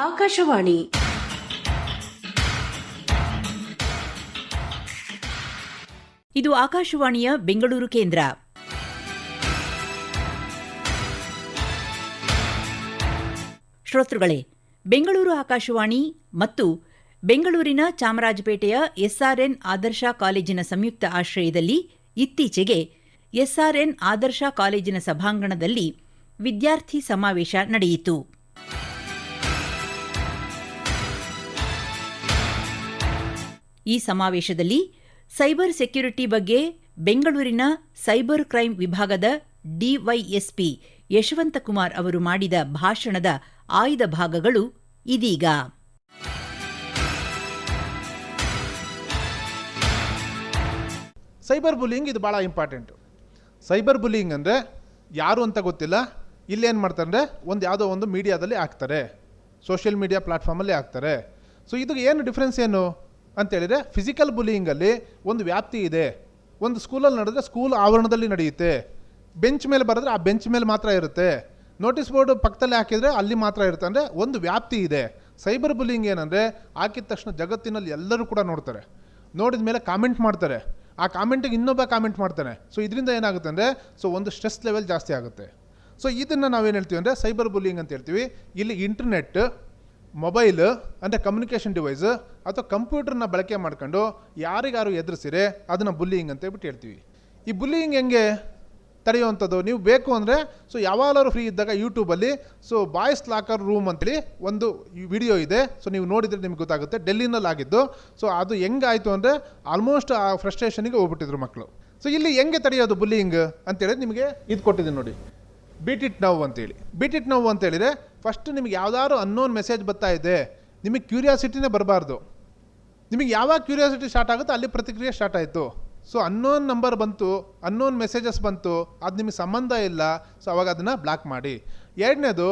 ಆಕಾಶವಾಣಿ. ಇದು ಆಕಾಶವಾಣಿಯ ಬೆಂಗಳೂರು ಕೇಂದ್ರ. ಶ್ರೋತೃಗಳೇ, ಬೆಂಗಳೂರು ಆಕಾಶವಾಣಿ ಮತ್ತು ಬೆಂಗಳೂರಿನ ಚಾಮರಾಜಪೇಟೆಯ ಎಸ್ಆರ್ಎನ್ ಆದರ್ಶ ಕಾಲೇಜಿನ ಸಂಯುಕ್ತ ಆಶ್ರಯದಲ್ಲಿ ಇತ್ತೀಚೆಗೆ ಎಸ್ಆರ್ಎನ್ ಆದರ್ಶ ಕಾಲೇಜಿನ ಸಭಾಂಗಣದಲ್ಲಿ ವಿದ್ಯಾರ್ಥಿ ಸಮಾವೇಶ ನಡೆಯಿತು. ಈ ಸಮಾವೇಶದಲ್ಲಿ ಸೈಬರ್ ಸೆಕ್ಯುರಿಟಿ ಬಗ್ಗೆ ಬೆಂಗಳೂರಿನ ಸೈಬರ್ ಕ್ರೈಂ ವಿಭಾಗದ ಡಿವೈಎಸ್ಪಿ ಯಶವಂತಕುಮಾರ್ ಅವರು ಮಾಡಿದ ಭಾಷಣದ ಆಯ್ದ ಭಾಗಗಳು ಇದೀಗ. ಸೈಬರ್ ಬುಲಿಂಗ್ ಇದು ಭಾಳ ಇಂಪಾರ್ಟೆಂಟು. ಸೈಬರ್ ಬುಲಿಂಗ್ ಅಂದರೆ ಯಾರು ಅಂತ ಗೊತ್ತಿಲ್ಲ, ಇಲ್ಲೇನು ಮಾಡ್ತಾರೆ, ಒಂದು ಯಾವುದೋ ಒಂದು ಮೀಡಿಯಾದಲ್ಲಿ ಹಾಕ್ತಾರೆ. ಸೋಷಿಯಲ್ ಮೀಡಿಯಾ ಪ್ಲಾಟ್ಫಾರ್ಮಲ್ಲಿ ಹಾಕ್ತಾರೆ. ಸೊ ಇದು ಏನು ಡಿಫ್ರೆನ್ಸ್ ಏನು? ಅಂತೇಳಿದರೆ ಫಿಸಿಕಲ್ ಬುಲಿಂಗಲ್ಲಿ ಒಂದು ವ್ಯಾಪ್ತಿ ಇದೆ. ಒಂದು ಸ್ಕೂಲಲ್ಲಿ ನಡೆದ್ರೆ ಸ್ಕೂಲ್ ಆವರಣದಲ್ಲಿ ನಡೆಯುತ್ತೆ. ಬೆಂಚ್ ಮೇಲೆ ಬರೆದ್ರೆ ಆ ಬೆಂಚ್ ಮೇಲೆ ಮಾತ್ರ ಇರುತ್ತೆ. ನೋಟಿಸ್ ಬೋರ್ಡ್ ಪಕ್ಕದಲ್ಲಿ ಹಾಕಿದರೆ ಅಲ್ಲಿ ಮಾತ್ರ ಇರುತ್ತೆ. ಅಂದರೆ ಒಂದು ವ್ಯಾಪ್ತಿ ಇದೆ. ಸೈಬರ್ ಬುಲಿಂಗ್ ಏನಂದರೆ ಹಾಕಿದ ತಕ್ಷಣ ಜಗತ್ತಿನಲ್ಲಿ ಎಲ್ಲರೂ ಕೂಡ ನೋಡ್ತಾರೆ. ನೋಡಿದ ಮೇಲೆ ಕಾಮೆಂಟ್ ಮಾಡ್ತಾರೆ. ಆ ಕಾಮೆಂಟಿಗೆ ಇನ್ನೊಬ್ಬ ಕಾಮೆಂಟ್ ಮಾಡ್ತಾನೆ. ಸೊ ಇದರಿಂದ ಏನಾಗುತ್ತೆ ಅಂದರೆ ಸೊ ಒಂದು ಸ್ಟ್ರೆಸ್ ಲೆವೆಲ್ ಜಾಸ್ತಿ ಆಗುತ್ತೆ. ಸೊ ಇದನ್ನು ನಾವೇನು ಹೇಳ್ತೀವಿ ಅಂದರೆ ಸೈಬರ್ ಬುಲಿಂಗ್ ಅಂತ ಹೇಳ್ತೀವಿ. ಇಲ್ಲಿ ಇಂಟರ್ನೆಟ್ ಮೊಬೈಲ್ ಅಂದರೆ ಕಮ್ಯುನಿಕೇಷನ್ ಡಿವೈಸ್ ಅಥವಾ ಕಂಪ್ಯೂಟರ್ನ ಬಳಕೆ ಮಾಡ್ಕೊಂಡು ಯಾರಿಗಾರು ಎದುರಿಸಿರೆ ಅದನ್ನು ಬುಲ್ಲಿಂಗ್ ಅಂತ ಹೇಳ್ಬಿಟ್ಟು ಹೇಳ್ತೀವಿ. ಈ ಬುಲ್ಲಿಂಗ್ ಹೆಂಗೆ ತಡೆಯುವಂಥದ್ದು? ನೀವು ಬೇಕು ಅಂದರೆ ಸೊ ಯಾವಾಗಲಾದ್ರು ಫ್ರೀ ಇದ್ದಾಗ ಯೂಟ್ಯೂಬಲ್ಲಿ ಸೊ ಬಾಯ್ಸ್ ಲಾಕರ್ ರೂಮ್ ಅಂತೇಳಿ ಒಂದು ವಿಡಿಯೋ ಇದೆ. ಸೊ ನೀವು ನೋಡಿದರೆ ನಿಮ್ಗೆ ಗೊತ್ತಾಗುತ್ತೆ. ಡೆಲ್ಲಿನಲ್ಲಿ ಆಗಿದ್ದು ಸೊ ಅದು ಹೆಂಗಾಯಿತು ಅಂದರೆ ಆಲ್ಮೋಸ್ಟ್ ಆ ಫ್ರಸ್ಟ್ರೇಷನಿಗೆ ಹೋಗ್ಬಿಟ್ಟಿದ್ರು ಮಕ್ಕಳು ಸೊ ಇಲ್ಲಿ ಹೆಂಗೆ ತಡೆಯೋದು ಬುಲ್ಲಿಂಗ್ ಅಂತೇಳಿ ನಿಮಗೆ ಇದು ಕೊಟ್ಟಿದ್ದೀನಿ ನೋಡಿ. ಬೀಟ್ ಇಟ್ ನೋವು ಅಂತೇಳಿ. ಬೀಟ್ ಇಟ್ ನೌ ಅಂತ ಹೇಳಿದ್ರೆ ಫಸ್ಟ್ ನಿಮಗೆ ಯಾವ್ದಾದ್ರು ಅನ್ನೋನ್ ಮೆಸೇಜ್ ಬರ್ತಾ ಇದೆ, ನಿಮಗೆ ಕ್ಯೂರಿಯಾಸಿಟಿನೇ ಬರಬಾರ್ದು. ನಿಮಗೆ ಯಾವಾಗ ಕ್ಯೂರಿಯಾಸಿಟಿ ಸ್ಟಾರ್ಟ್ ಆಗುತ್ತೋ ಅಲ್ಲಿ ಪ್ರತಿಕ್ರಿಯೆ ಸ್ಟಾರ್ಟ್ ಆಯಿತು. ಸೊ ಅನ್ನೋನ್ ನಂಬರ್ ಬಂತು ಅನ್ನೋನ್ ಮೆಸೇಜಸ್ ಬಂತು, ಅದು ನಿಮಗೆ ಸಂಬಂಧ ಇಲ್ಲ ಸೊ ಅವಾಗ ಅದನ್ನು ಬ್ಲಾಕ್ ಮಾಡಿ. ಎರಡನೇದು